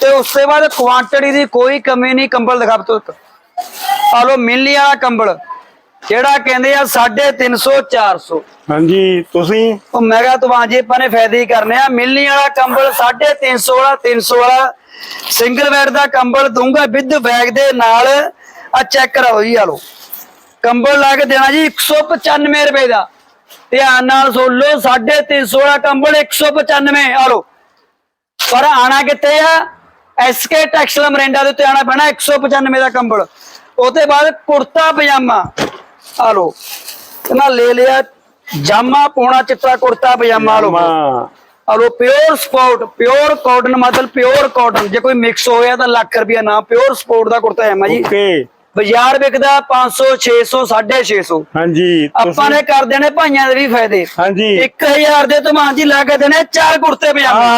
ਤੇ ਉਸ ਤੋਂ ਬਾਅਦ ਕੁਆਂਟੀਟੀ ਦੀ ਕੋਈ ਕਮੀ ਨਹੀਂ ਕੰਬਲ ਦਿਖਾ ਤੋ ਆ ਲੋ ਮਿਲਨੀ ਵਾਲਾ ਕੰਬਲ। ਜਿਹੜਾ ਕਹਿੰਦੇ ਆ 350 400 ਹਾਂਜੀ ਤੁਸੀਂ? ਉਹ ਮੈਂ ਕਿਹਾ ਤੁਹਾਨੂੰ ਜੀ ਆਪਾਂ ਨੇ ਫਾਇਦੇ ਹੀ ਕਰਨੇ ਆ। ਮਿਲਣੀ ਵਾਲਾ ਕੰਬਲ 350 ਵਾਲਾ 300 ਵਾਲਾ। ਸਿੰਗਲ ਬੈੱਡ ਦਾ ਕੰਬਲ ਦੂੰਗਾ ਵਿਦ ਬੈਗ ਦੇ ਨਾਲ। ਆ ਚੈੱਕ ਕਰੋ ਜੀ ਆ ਲੋ ਕੰਬਲ ਲਾ ਕੇ ਦੇਣਾ ਜੀ 195 ਰੁਪਏ ਦਾ। ਧਿਆਨ ਨਾਲ ਸੁਣ ਲਓ 350 ਵਾਲਾ ਕੰਬਲ 195 ਆ ਲੋ ਪਰ ਆਣਾ ਕਿੱਥੇ ਆ? ਐਸਕੇ ਟੈਕਸਟਾਈਲ ਮਰਿੰਡਾ ਦੇ ਉੱਤੇ ਆਣਾ ਪੈਣਾ 195 ਦਾ ਕੰਬਲ। ਉਹਦੇ ਬਾਅਦ ਕੁੜਤਾ ਪਜਾਮਾ। ਆ ਲੋ ਇਹਨਾਂ ਲੈ ਲਿਆ ਜਾਮਾ ਪੋਣਾ ਚਿੱਟਾ ਕੁੜਤਾ ਪਜਾਮਾ ਲੋ ਹਾਂ ਆ ਲੋ ਪਿਓਰ ਸਪੋਰਟ ਪਿਓਰ ਕਾਟਨ ਮਤਲਬ ਪਿਓਰ ਕਾਟਨ ਜੇ ਕੋਈ ਮਿਕਸ ਹੋਇਆ ਤਾਂ ਲੱਖ ਰੁਪਿਆ ਨਾ ਪਿਓਰ ਸਪੋਰਟ ਦਾ ਕੁੜਤਾ ਪਜਾਮਾ ਜੀ। ਓਕੇ। ਬਾਜ਼ਾਰ ਵਿਕਦਾ 500 600 650 ਹਾਂਜੀ ਆਪਾਂ ਨੇ ਕਰ ਦੇਣੇ ਭਾਈਆਂ ਦੇ ਵੀ ਫਾਇਦੇ। ਹਾਂਜੀ। 1000 ਦੇ ਤੁਮਾਂ ਜੀ ਲਾ ਕੇ ਦੇਣੇ ਚਾਰ ਕੁੜਤੇ ਪਜਾਮੇ।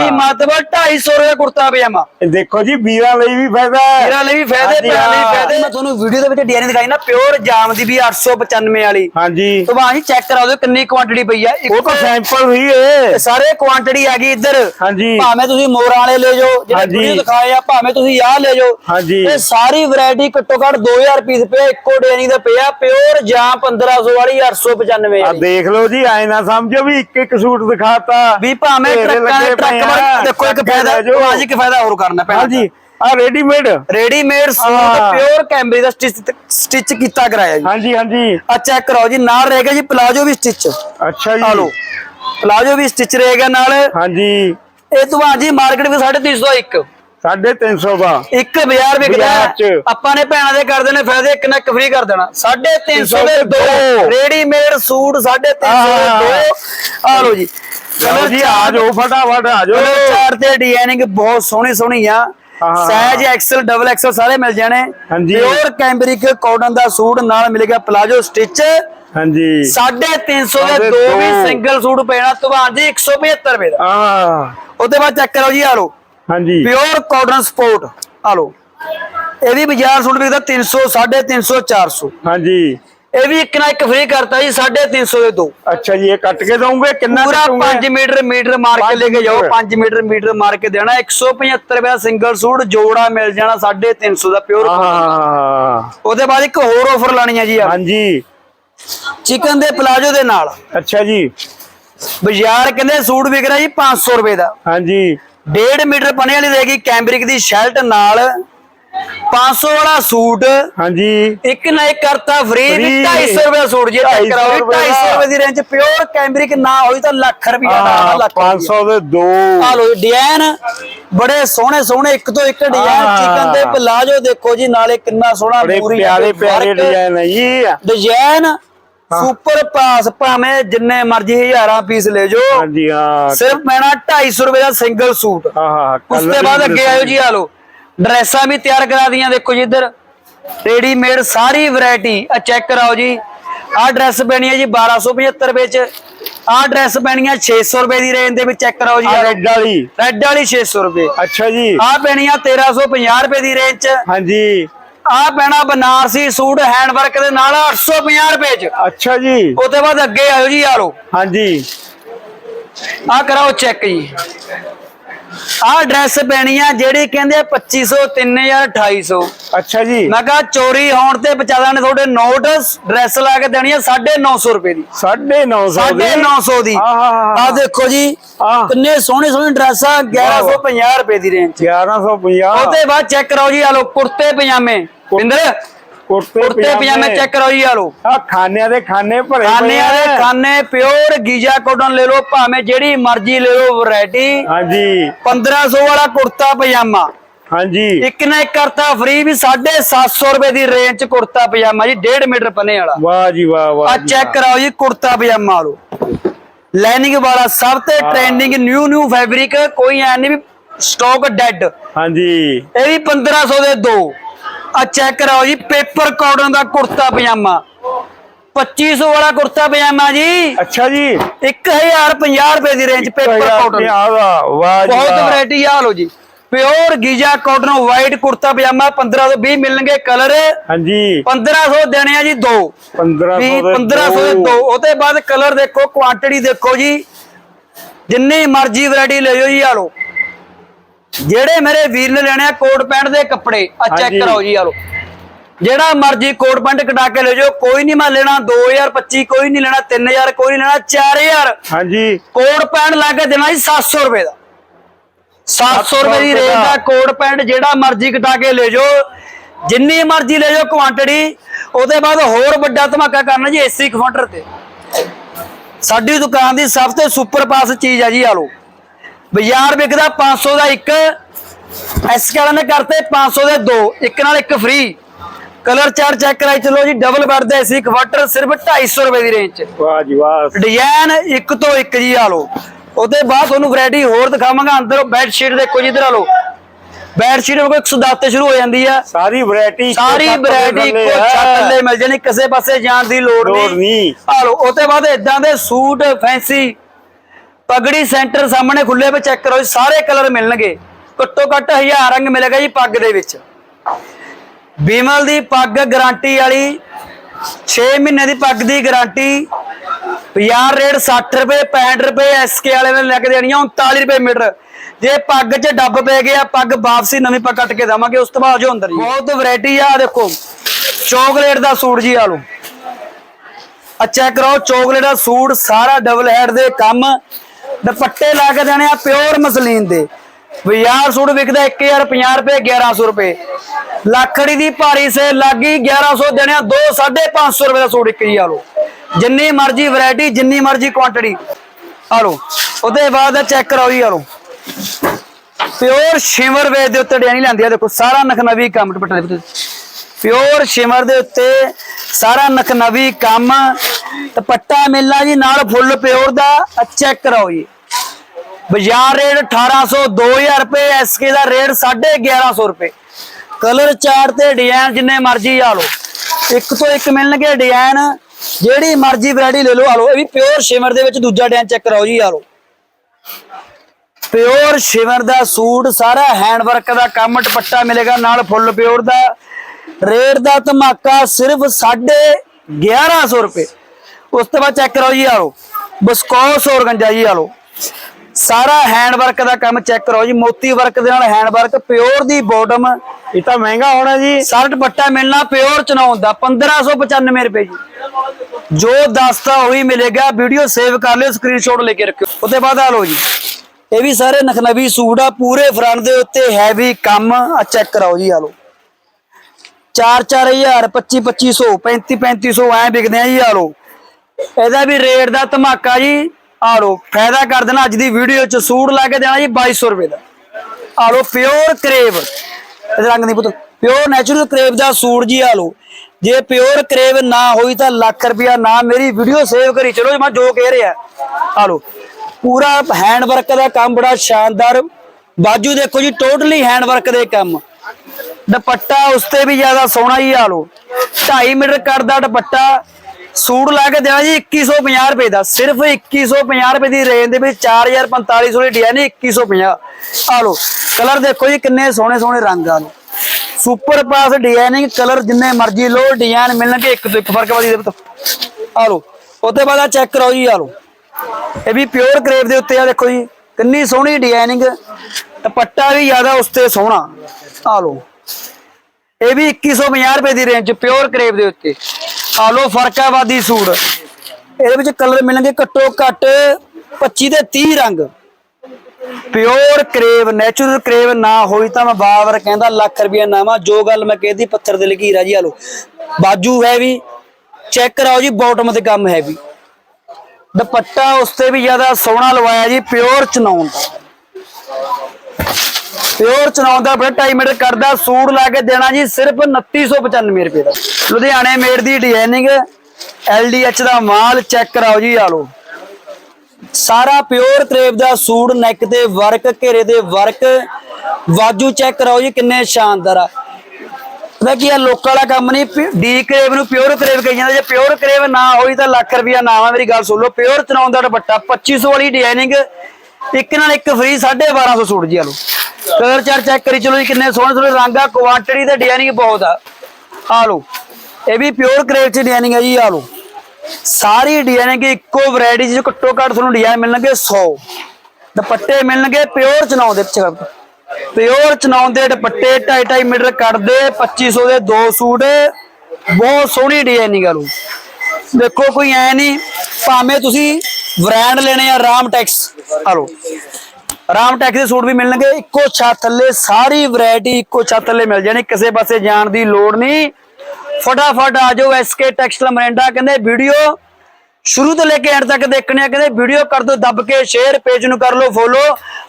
ਵੀ ਮਤਲਬ 250 ਰੁਪਏ ਕੁੜਤਾ ਪਜਾਮਾ। ਦੇਖੋ ਜੀ ਵੀਰਾਂ ਲਈ ਵੀ ਫਾਇਦਾ। ਮੇਰਾ ਲਈ ਵੀ ਫਾਇਦੇ ਹਾਂਜੀ, ਪਿਆ ਲਈ। ਫਾਇਦੇ। ਮੈਂ ਤੁਹਾਨੂੰ ਵੀਡੀਓ ਦੇ ਵਿੱਚ ਡਿਜ਼ਾਈਨ ਦਿਖਾਈ ਨਾ ਪਿਓਰ ਜਾਮ ਦੀ ਵੀ 895 ਵਾਲੀ। ਹਾਂਜੀ। ਤੁਮਾਂ ਜੀ ਚੈੱਕ ਕਰਾ ਦਿਓ ਕਿੰਨੀ ਕੁਆਂਟੀਟੀ ਪਈ ਆ। ਉਹ ਤਾਂ ਸੈਂਪਲ ਹੀ ਹੈ ਸਾਰੇ ਕੁਆਂਟੀਟੀ ਆ ਗਈ ਇੱਧਰ। ਹਾਂਜੀ। ਭਾਵੇਂ ਤੁਸੀਂ ਮੋਰਾਂ ਵਾਲੇ ਲੈ ਜਾਓ ਜਿਹੜੇ। ਵੀਡੀਓ ਦਿਖਾਏ ਆ ਭਾਵੇਂ ਤੁਸੀਂ ਆਹ ਲੈ ਜਾਓ। ਹਾਂਜੀ। ਇਹ ਸਾਰੀ ਵੈਰਾਈਟੀ ਘੱਟੋ ਘੱਟ 2000 ਪੀਸ ਪਿਆ ਇੱਕੋ ਡਿਜ਼ਾਈਨ ਦਾ ਪਿਆ ਪਿਓਰ ਜਾਂ 1500 ਵਾਲੀ 895 ਆ ਦੇਖ ਲਓ ਜੀ ਐ ਨਾ ਸਮਝੋ ਵੀ ਇੱਕ ਇੱਕ ਸੂਟ ਦਿਖਾਤਾ। ਵੀ ਭਾਵੇਂ ਟਰੱਕਾਂ ਦੇ ਟਰੱਕ ਆ, ਵਾਲੇ ਦੇਖੋ ਇੱਕ ਫਾਇਦਾ ਜਾਓ। ਅੱਜ ਇੱਕ ਫਾਇਦਾ ਹੋਰ ਕਰਨਾ ਪੈਣਾ ਹਾਂਜੀ ਆ readymade readymade suit. Pure cambric ਦਾ ਸਟਿਚ ਸਟਿਚ ਕੀਤਾ ਕਰਾਇਆ ਜੀ। ਹਾਂਜੀ ਹਾਂਜੀ। ਆ ਚੈੱਕ ਕਰੋ ਜੀ ਨਾਲ ਰਹੇਗਾ ਜੀ ਪਲਾਜੋ ਵੀ ਸਟਿਚ ਅੱਛਾ ਜੀ। ਆ ਲਓ। ਪਲਾਜੋ ਵੀ ਸਟਿਚ ਰਹੇਗਾ ਨਾਲ। ਹਾਂਜੀ। ਇਹ ਤੁਹਾਨੂੰ ਜੀ ਮਾਰਕੀਟ ਵਿੱਚ 350 ਇੱਕ। 350 ਦਾ ਇੱਕ ਬਾਜ਼ਾਰ ਵਿਕਦਾ ਬਾਜ਼ਾਰ ਹੈ। ਚ। ਆਪਾਂ ਨੇ ਭੈਣਾਂ ਦੇ ਕਰਦੇ ਨੇ ਫਾਇਦੇ ਇੱਕ ਨਾ ਇੱਕ ਫ੍ਰੀ ਕਰ ਦੇਣਾ 350 ਦੇ ਦੋ ਦੋ। ਰੈਡੀਮੇਡ ਸੂਟ 350 ਦੇ ਆਹ। ਦੋ ਆ ਲਓ ਜੀ ਚਲੋ ਜੀ ਆ ਜਾਓ ਫਟਾਫਟ ਆ ਜਾਓ ਕਲਰ ਚਾਰ ਤੇ ਡਿਜ਼ਾਈਨਿੰਗ ਬਹੁਤ ਸੋਹਣੀ ਸੋਹਣੀ ਆ ਹਾਂ। ਸਾਈਜ਼ ਐਕਸਲ ਡਬਲ ਐਕਸਲ ਸਾਰੇ ਮਿਲ ਜਾਣੇ ਹਾਂਜੀ। ਪਿਓਰ ਕੈਂਬਰਿਕ ਕਾਟਨ ਦਾ ਸੂਟ ਨਾਲ ਮਿਲੇਗਾ ਪਲਾਜੋ ਸਟਿਚ ਹਾਂਜੀ 350 ਦੇ ਦੋ ਦੋ। ਵੀ ਸਿੰਗਲ ਸੂਟ ਪੈਣਾ ਤੁਹਾਨੂੰ ਜੀ 175 ਰੁਪਏ ਦਾ ਆ ਉਹਦੇ ਬਾਅਦ ਚੈੱਕ ਕਰੋ ਜੀ ਆ ਲਓ ਹਾਂਜੀ। ਪਿਓਰ ਕਾਟਨ ਸਪੋਰਟ ਆ ਲਓ। ਇਹ ਵੀ ਬਾਜ਼ਾਰ ਸੂਟ ਵਿਕਦਾ 300 350 400 ਹਾਂਜੀ। ਇਹ ਵੀ ਇੱਕ ਨਾ ਇੱਕ ਫ੍ਰੀ ਕਰਤਾ ਜੀ 350 ਦੇ ਦੋ। ਅੱਛਾ ਜੀ ਇਹ ਕੱਟ ਕੇ ਦਊਂਗੇ? ਕਿੰਨਾ ਪੂਰਾ ਕੱਟੂਗੇ? 5 ਮੀਟਰ ਮੀਟਰ ਮਾਰ ਕੇ ਲੈ ਕੇ ਜਾਓ ਮੀਟਰ। 5 ਮੀਟਰ ਮੀਟਰ ਮਾਰ ਕੇ ਦੇਣਾ। 175 ਰੁਪਏ ਸਿੰਗਲ ਸੂਟ ਜੋੜਾ ਮਿਲ ਜਾਣਾ 350 ਦਾ ਪਿਓਰ ਹਾਂ ਉਹਦੇ ਬਾਅਦ ਇੱਕ ਹੋਰ ਆਫਰ ਲਾਣੀ ਹੈ ਜੀ ਹਾਂਜੀ। ਚਿਕਨ ਦੇ ਪਲਾਜੋ ਦੇ ਨਾਲ। ਅੱਛਾ ਜੀ। ਬਾਜ਼ਾਰ ਕਹਿੰਦੇ ਸੂਟ ਵਿਕ ਰਿਹਾ ਜੀ 500 ਰੁਪਏ ਦਾ। ਹਾਂਜੀ। 1.5 ਮੀਟਰ ਪਣੇ ਵਾਲੀ ਰਹੇਗੀ ਕੈਂਬਰਿਕ ਦੀ ਸ਼ਰਟ ਨਾਲ। 500 ਵਾਲਾ ਸੂਟ। ਹਾਂਜੀ। ਇੱਕ ਨਾ ਇੱਕ ਕਰਤਾ ਫ੍ਰੀ ਵੀ Free। 250 ਰੁਪਏ ਸੂਟ ਜੇ ਚੈੱਕ 250 ਕਰਾਓ ਰੁਪਏ 250 ਦਾ। ਰੁਪਏ ਦੀ ਰੇਂਜ ਪਿਓਰ ਕੈਂਬਰਿਕ ਨਾ ਹੋਈ ਤਾਂ ਲੱਖ ਰੁਪਏ ਦਾ ਲੱਖ 500 ਦੇ ਦੋ। ਆ ਲੋ ਡਿਜ਼ਾਈਨ ਬੜੇ ਸੋਹਣੇ ਸੋਹਣੇ ਇੱਕ ਤੋਂ ਇੱਕ ਡਿਜ਼ਾਈਨ। ਚਿਕਨ ਦੇ ਪਲਾਜੋ ਦੇਖੋ ਜੀ ਨਾਲੇ ਕਿੰਨਾ ਸੋਹਣਾ ਪੂਰੀ ਪਿਆਰੇ ਪਿਆਰੇ ਡਿਜ਼ਾਈਨ ਹੈ ਜੀ। ਡਿਜ਼ਾਈਨ ਸੁਪਰ ਪਾਸ ਭਾਵੇਂ ਜਿੰਨੇ ਮਰਜ਼ੀ ਹਜ਼ਾਰਾਂ ਪੀਸ ਲੈ ਜਾਓ। ਹਾਂਜੀ ਹਾਂ। ਸਿਰਫ ਮੈਣਾ 250 ਰੁਪਏ ਦਾ ਸਿੰਗਲ ਸੂਟ ਆਹ ਉਸ ਤੋਂ ਬਾਅਦ ਅੱਗੇ ਆਇਓ ਜੀ ਆ ਲੋ ਡਰੈਸਾਂ ਵੀ ਤਿਆਰ ਕਰਾ ਦੀਆਂ ਦੇਖੋ ਜੀ ਇੱਧਰ। ਰੈਡੀਮੇਡ ਸਾਰੀ ਵੈਰਾਈਟੀ ਆ ਚੈੱਕ ਕਰਾਓ ਜੀ। ਆਹ ਡਰੈਸ ਪੈਣੀ ਹੈ ਜੀ 1275 ਰੁਪਏ ਚ ਆਹ ਡਰੈਸ ਪੈਣੀ ਹੈ 600 ਰੁਪਏ ਦੀ ਰੇਂਜ ਦੇ ਵਿੱਚ ਚੈੱਕ ਕਰਾਓ ਜੀ ਆ ਰੈਡ ਵਾਲੀ। ਰੈੱਡ ਵਾਲੀ 600 ਰੁਪਏ। ਅੱਛਾ ਜੀ। ਆਹ ਪੈਣੀ ਆ 1350 ਰੁਪਏ ਦੀ ਰੇਂਜ ਚ। ਹਾਂਜੀ। ਆਹ ਪੈਣਾ ਬਨਾਰਸੀ ਸੂਟ ਹੈਂਡ ਵਰਕ ਦੇ ਨਾਲ 850 ਰੁਪਏ ਚ। ਅੱਛਾ ਜੀ। ਉਹਦੇ ਬਾਅਦ ਅੱਗੇ ਆਇਓ ਜੀ ਆ ਲੋ ਹਾਂਜੀ। ਆਹ ਕਰਾਓ ਚੈੱਕ ਜੀ। ਆਹ ਡਰੈਸ ਪੈਣੀ ਆ ਜਿਹੜੀ ਕਹਿੰਦੇ ਆ 2500 3000 2800 ਅੱਛਾ ਜੀ। ਮੈਂ ਕਹਾ ਚੋਰੀ ਹੋਣ ਤੇ ਬਚਾਦਾ ਨੇ ਤੁਹਾਡੇ ਨੋਟ ਡਰੈਸ ਲਾ ਕੇ ਦੇਣੀ ਆ 950 ਰੁਪਏ ਦੀ। 950 ਦੀ? 950 ਦੀ। ਆਹ। ਦੇਖੋ ਜੀ। ਕਿੰਨੇ ਸੋਹਣੇ ਸੋਹਣੇ ਡਰੈਸਾਂ 1150 ਰੁਪਏ ਦੀ ਰੇਂਜ 1150 ਉਹਦੇ ਬਾਅਦ ਚੈੱਕ ਕਰੋ ਜੀ ਆ ਲੋ ਕੁਰਤੇ ਪਜਾਮੇ। ਇੰਦਰ ਕੁਰਤੇ ਪਜਾਮੇ। ਚੈੱਕ ਕਰੋ ਜੀ ਆ ਲੋ ਆ ਖਾਨਿਆਂ ਦੇ ਖਾਨੇ ਭਰੇ ਖਾਨੇ ਪਏ ਵਾਲੇ ਆ। ਖਾਨੇ ਪਿਓਰ ਗੀਜਾ ਕੋਟਨ ਲੈ ਲਓ ਭਾਵੇਂ ਜਿਹੜੀ ਮਰਜ਼ੀ ਲੈ ਲਓ ਵੈਰਾਈਟੀ ਹਾਂਜੀ। 1500 ਵਾਲਾ ਕੁਰਤਾ ਪਜਾਮਾ। ਹਾਂਜੀ। ਇੱਕ ਨਾ ਇੱਕ ਕਰਤਾ ਫ੍ਰੀ ਵੀ 750 ਰੁਪਏ ਦੀ ਰੇਂਜ ਚ ਕੁਰਤਾ ਪਜਾਮਾ ਜੀ 1.5 ਮੀਟਰ ਪਨੇ ਵਾਲਾ। ਵਾਹ ਜੀ ਵਾਹ ਵਾਹ ਆ ਚੈੱਕ ਕਰਾਓ ਜੀ ਕੁਰਤਾ ਪਜਾਮਾ ਲੋ ਲਾਈਨਿੰਗ ਵਾਲਾ ਸਭ ਤੇ ਟ੍ਰੈਂਡਿੰਗ ਨਿਊ ਨਿਊ ਫੈਬਰਿਕ ਕੋਈ ਐ ਨਹੀਂ ਵੀ ਸਟਾਕ ਡੈਡ। ਹਾਂਜੀ। ਇਹ ਵੀ 1500 ਦੇ ਦੋ। ਆ ਚੈੱਕ ਕਰਾਓ ਜੀ ਪੇਪਰ ਕਾਟਨ ਦਾ ਕੁਰਤਾ ਪਜਾਮਾ। 2500 ਵਾਲਾ ਕੁਰਤਾ ਪਜਾਮਾ ਜੀ। ਅੱਛਾ ਜੀ। 1050 ਰੁਪਏ ਦੀ ਰੇਂਜ ਪੇਪਰ ਕਾਟਨ ਵਾਹ ਜੀ ਬਹੁਤ। ਵੈਰਾਈਟੀ ਆ ਲੋ ਜੀ। Pure Giza cotton white kurta pyjama 15 ਤੋਂ 20 ਮਿਲਣਗੇ ਕਲਰ ਹਾਂਜੀ। 1500 ਦੇਣੇ ਆ ਜੀ ਦੋ। 1500 ਵੀ ਦੇ 1500 ਦੇ ਦੋ। ਉਹਦੇ ਬਾਅਦ ਕਲਰ ਦੇਖੋ ਕੁਆਂਟੀਟੀ ਦੇਖੋ ਜੀ। ਜਿੰਨੀ ਮਰਜ਼ੀ ਵੈਰਾਈਟੀ ਲੈ ਜਾਓ ਜੀ ਆ ਲੋ ਜਿਹੜੇ ਮੇਰੇ ਵੀਰ ਨੇ ਲੈਣੇ ਆ ਕੋਟ ਪੈਂਟ ਦੇ ਕੱਪੜੇ ਆ ਚੈੱਕ। ਕਰਾਓ ਜੀ ਆ ਲੋ ਜਿਹੜਾ ਮਰਜ਼ੀ ਕੋਟ ਪੈਂਟ ਕਟਾ ਕੇ ਲੈ ਜਾਓ ਕੋਈ ਨਹੀਂ ਮੈਂ ਲੈਣਾ 2025 ਕੋਈ ਨਹੀਂ ਲੈਣਾ 3000 ਕੋਈ ਨਹੀਂ ਲੈਣਾ 4000 ਹਾਂਜੀ। ਕੋਟ ਪੈਂਟ ਲਾ ਕੇ ਦੇਣਾ ਜੀ 700 ਰੁਪਏ ਦਾ। 700 ਰੁਪਏ ਦੀ ਰੇਂਜ ਦਾ ਕੋਟ ਪੈਂਟ ਜਿਹੜਾ ਮਰਜ਼ੀ ਕਟਾ ਕੇ ਲੈ ਜਾਓ ਜਿੰਨੀ ਮਰਜ਼ੀ ਲੈ ਜਾਓ ਕੁਆਂਟੀਟੀ ਉਹਦੇ ਬਾਅਦ ਹੋਰ ਵੱਡਾ ਧਮਾਕਾ ਕਰਨਾ ਜੀ ਏਸੀ ਕਾਊਂਟਰ ਤੇ। ਸਾਡੀ ਦੁਕਾਨ ਦੀ ਸਭ ਤੋਂ ਸੁਪਰ ਪਾਸ ਚੀਜ਼ ਆ ਜੀ ਆ ਲੋ ਬਾਜ਼ਾਰ ਵਿਕਦਾ 500 ਦਾ ਇੱਕ ਐਸ ਕਾਲਾ ਨੇ ਕਰਤੇ 500 ਦੇ ਦੋ ਇੱਕ ਨਾਲ ਇੱਕ ਫ੍ਰੀ ਕਲਰ ਚਾਰ ਚੈੱਕ ਕਰਾਈ ਚਲੋ ਜੀ ਡਬਲ ਬੈੱਡ ਦਾ ਏਸੀ ਕਵਟਰ ਸਿਰਫ 250 ਰੁਪਏ ਦੀ ਰੇਂਜ 'ਚ ਵਾਹ ਜੀ ਵਾਹ। ਡਿਜ਼ਾਈਨ ਇੱਕ ਤੋਂ ਇੱਕ ਜੀ ਆ ਲੋ ਉਹਦੇ ਬਾਅਦ ਤੁਹਾਨੂੰ ਵੈਰਾਈਟੀ ਹੋਰ ਦਿਖਾਵਾਂਗਾ ਅੰਦਰ ਬੈੱਡ ਸ਼ੀਟ ਦੇਖੋ ਜੀ ਇਧਰ ਆ ਲੋ ਬੈੱਡ ਸ਼ੀਟ ਕੋਈ 110 ਤੇ ਸ਼ੁਰੂ ਹੋ ਜਾਂਦੀ ਆ। ਸਾਰੀ ਵੈਰਾਈਟੀ ਸਾਰੀ ਵੈਰਾਈਟੀ ਇੱਕੋ ਛੱਤ ਥੱਲੇ ਮਿਲ ਜਾਣੀ ਕਿਸੇ ਪਾਸੇ ਜਾਣ ਦੀ ਲੋੜ ਨਹੀਂ। ਆ ਲੋ ਉਹਦੇ ਬਾਅਦ ਇਦਾਂ ਦੇ ਸੂਟ ਫੈਂਸੀ ਪਗੜੀ ਸੈਂਟਰ ਸਾਹਮਣੇ ਖੁੱਲੇ ਵਿੱਚ ਚੈੱਕ ਕਰੋ ਜੀ, ਸਾਰੇ ਕਲਰ ਮਿਲਣਗੇ। ਘੱਟੋ ਘੱਟ 1000 ਰੰਗ ਮਿਲੇਗਾ ਜੀ ਪੱਗ ਦੇ ਵਿੱਚ। ਬੀਮਲ ਦੀ ਪੱਗ ਗਾਰੰਟੀ ਵਾਲੀ 6 ਮਹੀਨੇ ਦੀ ਪੱਗ ਦੀ ਗਾਰੰਟੀ ਬਾਜ਼ਾਰ ਰੇਟ 60 ਰੁਪਏ 65 ਰੁਪਏ ਐਸਕੇ ਵਾਲੇ ਨੇ ਲੈ ਕੇ ਦੇਣੀ ਆ 39 ਰੁਪਏ ਮੀਟਰ। ਜੇ ਪੱਗ 'ਚ ਡੱਬ ਪੈ ਗਿਆ, ਪੱਗ ਵਾਪਸੀ ਨਵੀਂ ਪੱਗ ਕੱਟ ਕੇ ਦੇਵਾਂਗੇ, ਉਸ ਤੋਂ ਬਾਅਦ ਜੋ ਅੰਦਰ ਜੀ। ਬਹੁਤ ਵੈਰਾਈਟੀ ਆ ਦੇਖੋ ਚੋਕਲੇਟ ਦਾ ਸੂਟ ਜੀ ਆ ਲਓ। ਆ ਕਰੋ ਚੋਕਲੇਟ ਦਾ ਸੂਟ ਸਾਰਾ ਡਬਲ ਹੈਡ ਦੇ ਕੰਮ ਦੁਪੱਟੇ ਲਾ ਕੇ ਦੇਣੇ ਆ ਪਿਓਰ ਮਸਲੀਨ ਦੇ। ਬਾਜ਼ਾਰ ਸੂਟ ਵਿਕਦਾ 1050 ਰੁਪਏ 1100 ਰੁਪਏ। ਲੱਖੜੀ ਦੀ ਭਾਰੀ ਸੇ ਲੱਗੀ 1100 ਦੇਣਿਆ 2 550 ਰੁਪਏ ਦਾ ਸੂਟ ਇੱਕ ਜੀ ਆ ਲੋ ਜਿੰਨੀ ਮਰਜ਼ੀ ਵੈਰਾਈਟੀ ਜਿੰਨੀ ਮਰਜ਼ੀ ਕੁਆਂਟੀਟੀ ਆ ਲੋ ਉਹਦੇ ਬਾਅਦ ਚੈੱਕ ਕਰੋ ਜੀ, ਆ ਲੋ ਪਿਓਰ ਸ਼ਿਮਰ ਵੇਚ ਦੇ ਉੱਤੇ ਡਿਜ਼ਾਈਨ ਲੈਂਦੀ ਆ, ਦੇਖੋ, ਸਾਰਾ ਨਖਨਵੀ ਕੰਮ, ਦੁਪੱਟੇ ਦੇ ਪਿਓਰ ਸ਼ਿਮਰ ਦੇ ਉੱਤੇ ਸਾਰਾ ਨਖਨਵੀ ਕੰਮ ਦੁਪੱਟਾ ਮਿਲਣਾ ਜੀ, ਨਾਲ ਫੁੱਲ ਪਿਓਰ ਦਾ ਚੈੱਕ ਕਰੋ ਜੀ। ਬਾਜ਼ਾਰ ਰੇਟ 1800 2000 ਰੁਪਏ ਐਸਕੇ ਦਾ ਰੇਟ 1150 ਰੁਪਏ। ਕਲਰ ਚਾਰਟ ਤੇ ਡਿਜ਼ਾਈਨ ਜਿੰਨੇ ਮਰਜ਼ੀ ਆ ਲਓ। ਇੱਕ ਤੋਂ ਇੱਕ ਮਿਲਣਗੇ ਡਿਜ਼ਾਈਨ ਜਿਹੜੀ ਮਰਜ਼ੀ ਵੈਰਾਈਟੀ ਲੈ ਲਓ, ਆ ਲਓ। ਇਹ ਵੀ ਪਿਓਰ ਸ਼ਿਮਰ ਦੇ ਵਿੱਚ ਦੂਜਾ ਡਿਜ਼ਾਈਨ ਚੈੱਕ ਕਰਾਓ ਜੀ, ਆ ਲਓ। ਪਿਓਰ ਸ਼ਿਮਰ ਦਾ ਸੂਟ, ਸਾਰਾ ਹੈਂਡ ਵਰਕ ਦਾ ਕੰਮ ਦੁਪੱਟਾ ਮਿਲੇਗਾ, ਨਾਲ ਫੁੱਲ ਪਿਓਰ ਦਾ। ਰੇਟ ਦਾ ਧਮਾਕਾ ਸਿਰਫ 1150 ਰੁਪਏ। ਉਸ ਤੋਂ ਬਾਅਦ ਚੈੱਕ ਕਰੋ ਜੀ ਆ ਲਓ। ਬਸਕੋਸ ਔਰਗੰਜਾ ਜੀ ਆ ਸਾਰਾ ਹੈਂਡ ਵਰਕ ਦਾ ਕੰਮ ਚੈੱਕ ਕਰੋ ਜੀ। ਮੋਤੀ ਵਰਕ ਦੇ ਨਾਲ ਹੈਂਡ ਵਰਕ ਪਿਓਰ ਦੀ ਬਾਟਮ ਇਹ ਤਾਂ ਮਹਿੰਗਾ ਹੋਣਾ ਜੀ। ਸਾਰਾ ਦੁਪੱਟਾ ਮਿਲਣਾ ਪਿਓਰ ਚਨਾਉਣ ਦਾ 1595 ਰੁਪਏ ਜੀ। ਜੋ ਦੱਸਦਾ ਉਹੀ ਮਿਲੇਗਾ ਵੀਡੀਓ ਸੇਵ ਕਰ ਲਿਓ ਸਕਰੀਨਸ਼ਾਟ ਲੈ ਕੇ ਰੱਖਿਓ। ਉਹਦੇ ਬਾਅਦ ਆ ਲਓ ਜੀ। ਇਹ ਵੀ ਸਾਰੇ ਨਖਨਵੀ ਸੂਟ ਆ ਪੂਰੇ ਫਰੰਟ ਦੇ ਉੱਤੇ ਹੈਵੀ ਕੰਮ ਆ ਚੈੱਕ ਕਰਾਓ ਜੀ ਆ ਲਓ। 4-4000 25-2500 35-3500 ਐ ਵਿਕਦੇ ਆ ਜੀ ਆ ਲਓ। ਇਹਦਾ ਵੀ ਰੇਟ ਦਾ ਧਮਾਕਾ ਜੀ ਆ ਲਓ ਫਾਇਦਾ ਕਰ ਦੇਣਾ ਅੱਜ ਦੀ ਵੀਡੀਓ ਚ, ਸੂਟ ਲਾ ਕੇ ਦੇਣਾ ਜੀ 2200 ਰੁਪਏ ਦਾ। ਆ ਲਓ ਪਿਓਰ ਕਰੇਵ ਇਹਦੇ ਰੰਗ ਨਹੀਂ ਪੁੱਤ ਪਿਓਰ ਨੈਚੁਰਲ ਕਰੇਵ ਦਾ ਸੂਟ ਜੀ ਆ ਲਓ ਜੇ ਪਿਓਰ ਕਰੇਵ ਨਾ ਹੋਈ ਤਾਂ ਲੱਖ ਰੁਪਿਆ ਨਾ ਮੇਰੀ ਵੀਡੀਓ ਸੇਵ ਕਰੀ, ਚਲੋ ਮੈਂ ਜੋ ਕਹਿ ਰਿਹਾ। ਆ ਲਓ ਪੂਰਾ ਹੈਂਡ ਵਰਕ ਦਾ ਕੰਮ ਬੜਾ ਸ਼ਾਨਦਾਰ। ਬਾਜੂ ਦੇਖੋ ਜੀ ਟੋਟਲੀ ਹੈਂਡ ਵਰਕ ਦੇ ਕੰਮ। ਦੁਪੱਟਾ ਉਸ ਤੇ ਵੀ ਜ਼ਿਆਦਾ ਸੋਹਣਾ ਹੀ ਆ ਲੋ 2.5 ਮੀਟਰ ਕੱਟ ਦੁਪੱਟਾ ਸੂਟ ਲਾ ਕੇ ਦੇਣਾ ਜੀ 2150 ਰੁਪਏ ਦਾ। ਸਿਰਫ 2150 ਰੁਪਏ ਦੀ ਰੇਂਜ ਦੇ ਵਿੱਚ 4450 ਦੀ ਡਿਜ਼ਾਈਨ 2150 ਆ ਲੋ ਕਲਰ ਦੇਖੋ ਜੀ ਕਿੰਨੇ ਸੋਹਣੇ ਸੋਹਣੇ ਰੰਗ ਆ ਲੋ ਸੁਪਰ ਪਾਸ ਡਿਜ਼ਾਈਨਿੰਗ ਕਲਰ ਜਿੰਨੇ ਮਰਜ਼ੀ ਲੋ ਡਿਜ਼ਾਈਨ ਮਿਲਣਗੇ ਇੱਕ ਤੋਂ ਇੱਕ ਫ਼ਰਕ ਵਾਲੀ ਦੇ ਆ ਲੋ ਉਹਦੇ ਬਾਅਦ ਆ ਚੈੱਕ ਕਰੋ ਜੀ ਆ ਲੋ ਇਹ ਵੀ ਪਿਓਰ ਕਰੇਪ ਦੇ ਉੱਤੇ ਆ, ਦੇਖੋ ਜੀ, ਕਿੰਨੀ ਸੋਹਣੀ ਡਿਜ਼ਾਈਨਿੰਗ ਦੁਪੱਟਾ ਵੀ ਜ਼ਿਆਦਾ ਉਸ ਤੇ ਸੋਹਣਾ। ਆ ਲੋ ਇਹ ਵੀ 2150 ਰੁਪਏ ਦੀ ਰੇਂਜ ਪਿਓਰ ਕਰੇਪ ਦੇ ਉੱਤੇ। ਆ ਲੋ ਫਰਕਾਵਾਦੀ ਸੂਟ। ਇਹਦੇ ਵਿੱਚ ਕਲਰ ਮਿਲਣਗੇ ਘੱਟੋ ਘੱਟ 25 ਤੇ 30 ਰੰਗ। ਪਿਓਰ ਕਰੇਵ ਨੈਚੁਰਲ ਕਰੇਵ ਨਾ ਹੋਈ ਤਾਂ ਮੈਂ ਬਾਵਰ ਕਹਿੰਦਾ ਲੱਖ ਰੁਪਇਆ ਨਾਵਾ ਜੋ ਗੱਲ ਮੈਂ ਕਹਿਦੀ ਪੱਥਰ ਤੇ ਲਕੀਰਾ ਜੀ, ਆ ਲੋ ਬਾਜੂ ਹੈ ਵੀ ਚੈੱਕ ਕਰਾਓ ਜੀ ਬਾਟਮ ਤੇ ਕੰਮ ਹੈ ਵੀ। ਦੁਪੱਟਾ ਉਸ ਤੇ ਵੀ ਜ਼ਿਆਦਾ ਸੋਹਣਾ ਲਵਾਇਆ ਜੀ ਪਿਓਰ ਚਨੌਨ ਦਾ ਪਿਓਰ ਚਨਾਉਣ ਬੜਾ 2.5 ਮੀਟਰ ਕਰਦਾ, ਸੂਟ ਲਾ ਕੇ ਦੇਣਾ ਜੀ, ਸਿਰਫ 2995 ਰੁਪਏ ਦਾ। ਲੁਧਿਆਣੇ ਮੇਡ ਦੀ ਡਿਜ਼ਾਈਨਿੰਗ ਐਲਡੀਐਚ ਦਾ ਮਾਲ ਚੈੱਕ ਕਰਾਓ ਜੀ ਆ ਲੋ ਸਾਰਾ ਪਿਓਰ ਕਰੇਪ ਦਾ ਸੂਟ ਨੈਕ ਤੇ ਵਰਕ ਘੇਰੇ ਦੇ ਵਰਕ ਵਾਜੂ ਚੈੱਕ ਕਰਾਓ ਜੀ, ਕਿੰਨੇ ਸ਼ਾਨਦਾਰ ਆ। ਪਤਾ ਕੀ ਆ, ਲੋਕਾਂ ਵਾਲਾ ਕੰਮ ਨਹੀਂ ਡੀ ਕਰੇਵ ਨੂੰ ਪਿਓਰ ਕਰੇਵ ਕਹੀ ਜਾਂਦੇ, ਜੇ ਪਿਓਰ ਕਰੇਵ ਨਾ ਹੋਈ ਤਾਂ ਲੱਖ ਰੁਪਿਆ ਨਾ ਆ ਮੇਰੀ ਗੱਲ ਸੁਣ ਲਓ। ਪਿਓਰ ਚਨਾਉਣ ਦਾ ਦੁਪੱਟਾ 2500 ਵਾਲੀ ਡਿਜ਼ਾਈਨਿੰਗ ਇੱਕ ਨਾਲ ਇੱਕ ਫ੍ਰੀ 1250 ਸੂਟ ਜੀ ਆਲੋ। ਕਲਰ ਚਾਰ ਚੈੱਕ ਕਰੀ, ਚਲੋ ਜੀ ਕਿੰਨੇ ਸੋਹਣੇ ਸੋਹਣੇ ਰੰਗ ਆ ਕੁਆਂਟੀਟੀ ਤੇ ਡਿਜ਼ਾਈਨਿੰਗ ਬਹੁਤ ਆ। ਆ ਇਹ ਵੀ ਪਿਓਰ ਕਰੇਵ ਚ ਡਿਜ਼ਾਈਨਿੰਗ ਹੈ ਜੀ ਆਲੋ। ਸਾਰੀ ਡਿਜ਼ਾਈਨਿੰਗ ਇੱਕੋ ਵੈਰਾਈਟੀ ਚ ਘੱਟੋ ਘੱਟ ਤੁਹਾਨੂੰ ਡਿਜ਼ਾਈਨ ਮਿਲਣਗੇ 100 ਦੁਪੱਟੇ ਮਿਲਣਗੇ ਪਿਓਰ ਚਨਾਉ ਦੇ ਪਿੱਛੇ। ਪਿਓਰ ਚਨਾਉ ਦੇ ਦੁਪੱਟੇ 2.5 ਮੀਟਰ ਕੱਟਦੇ 2500 ਦੇ ਦੋ ਸੂਟ। ਬਹੁਤ ਸੋਹਣੀ ਡਿਜ਼ਾਈਨਿੰਗ ਆ ਲੋ ਦੇਖੋ ਕੋਈ ਐ ਨਹੀਂ, ਭਾਵੇਂ ਤੁਸੀਂ ਬ੍ਰਾਂਡ ਲੈਣੇ ਆ ਰਾਮ ਟੈਕਸ। ਆ ਲੋ ਰਾਮ ਟੈਕਸ ਦੇ ਸੂਟ ਵੀ ਮਿਲਣਗੇ। ਇੱਕੋ ਛੱਤ ਥੱਲੇ ਸਾਰੀ ਵੈਰਾਈਟੀ ਇੱਕੋ ਛੱਤ ਥੱਲੇ ਮਿਲ ਜਾਣੀ ਕਿਸੇ ਪਾਸੇ ਜਾਣ ਦੀ ਲੋੜ ਨਹੀਂ। ਫਟਾਫਟ ਆ ਜਾਓ ਐਸਕੇ ਟੈਕਸਟਾਈਲ ਮਰਿੰਡਾ ਕਹਿੰਦੇ ਵੀਡੀਓ ਸ਼ੁਰੂ ਤੋਂ ਲੈ ਕੇ ਐਂਡ ਤੱਕ ਦੇਖਣੇ ਆ ਕਹਿੰਦੇ ਵੀਡੀਓ ਕਰ ਦਿਓ ਦੱਬ ਕੇ ਸ਼ੇਅਰ ਪੇਜ ਨੂੰ ਕਰ ਲਓ ਫੋਲੋ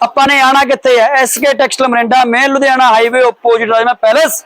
ਆਪਾਂ ਨੇ ਆਣਾ ਕਿੱਥੇ ਹੈ SK textile Morinda main Ludhiana highway opposite Rajma palace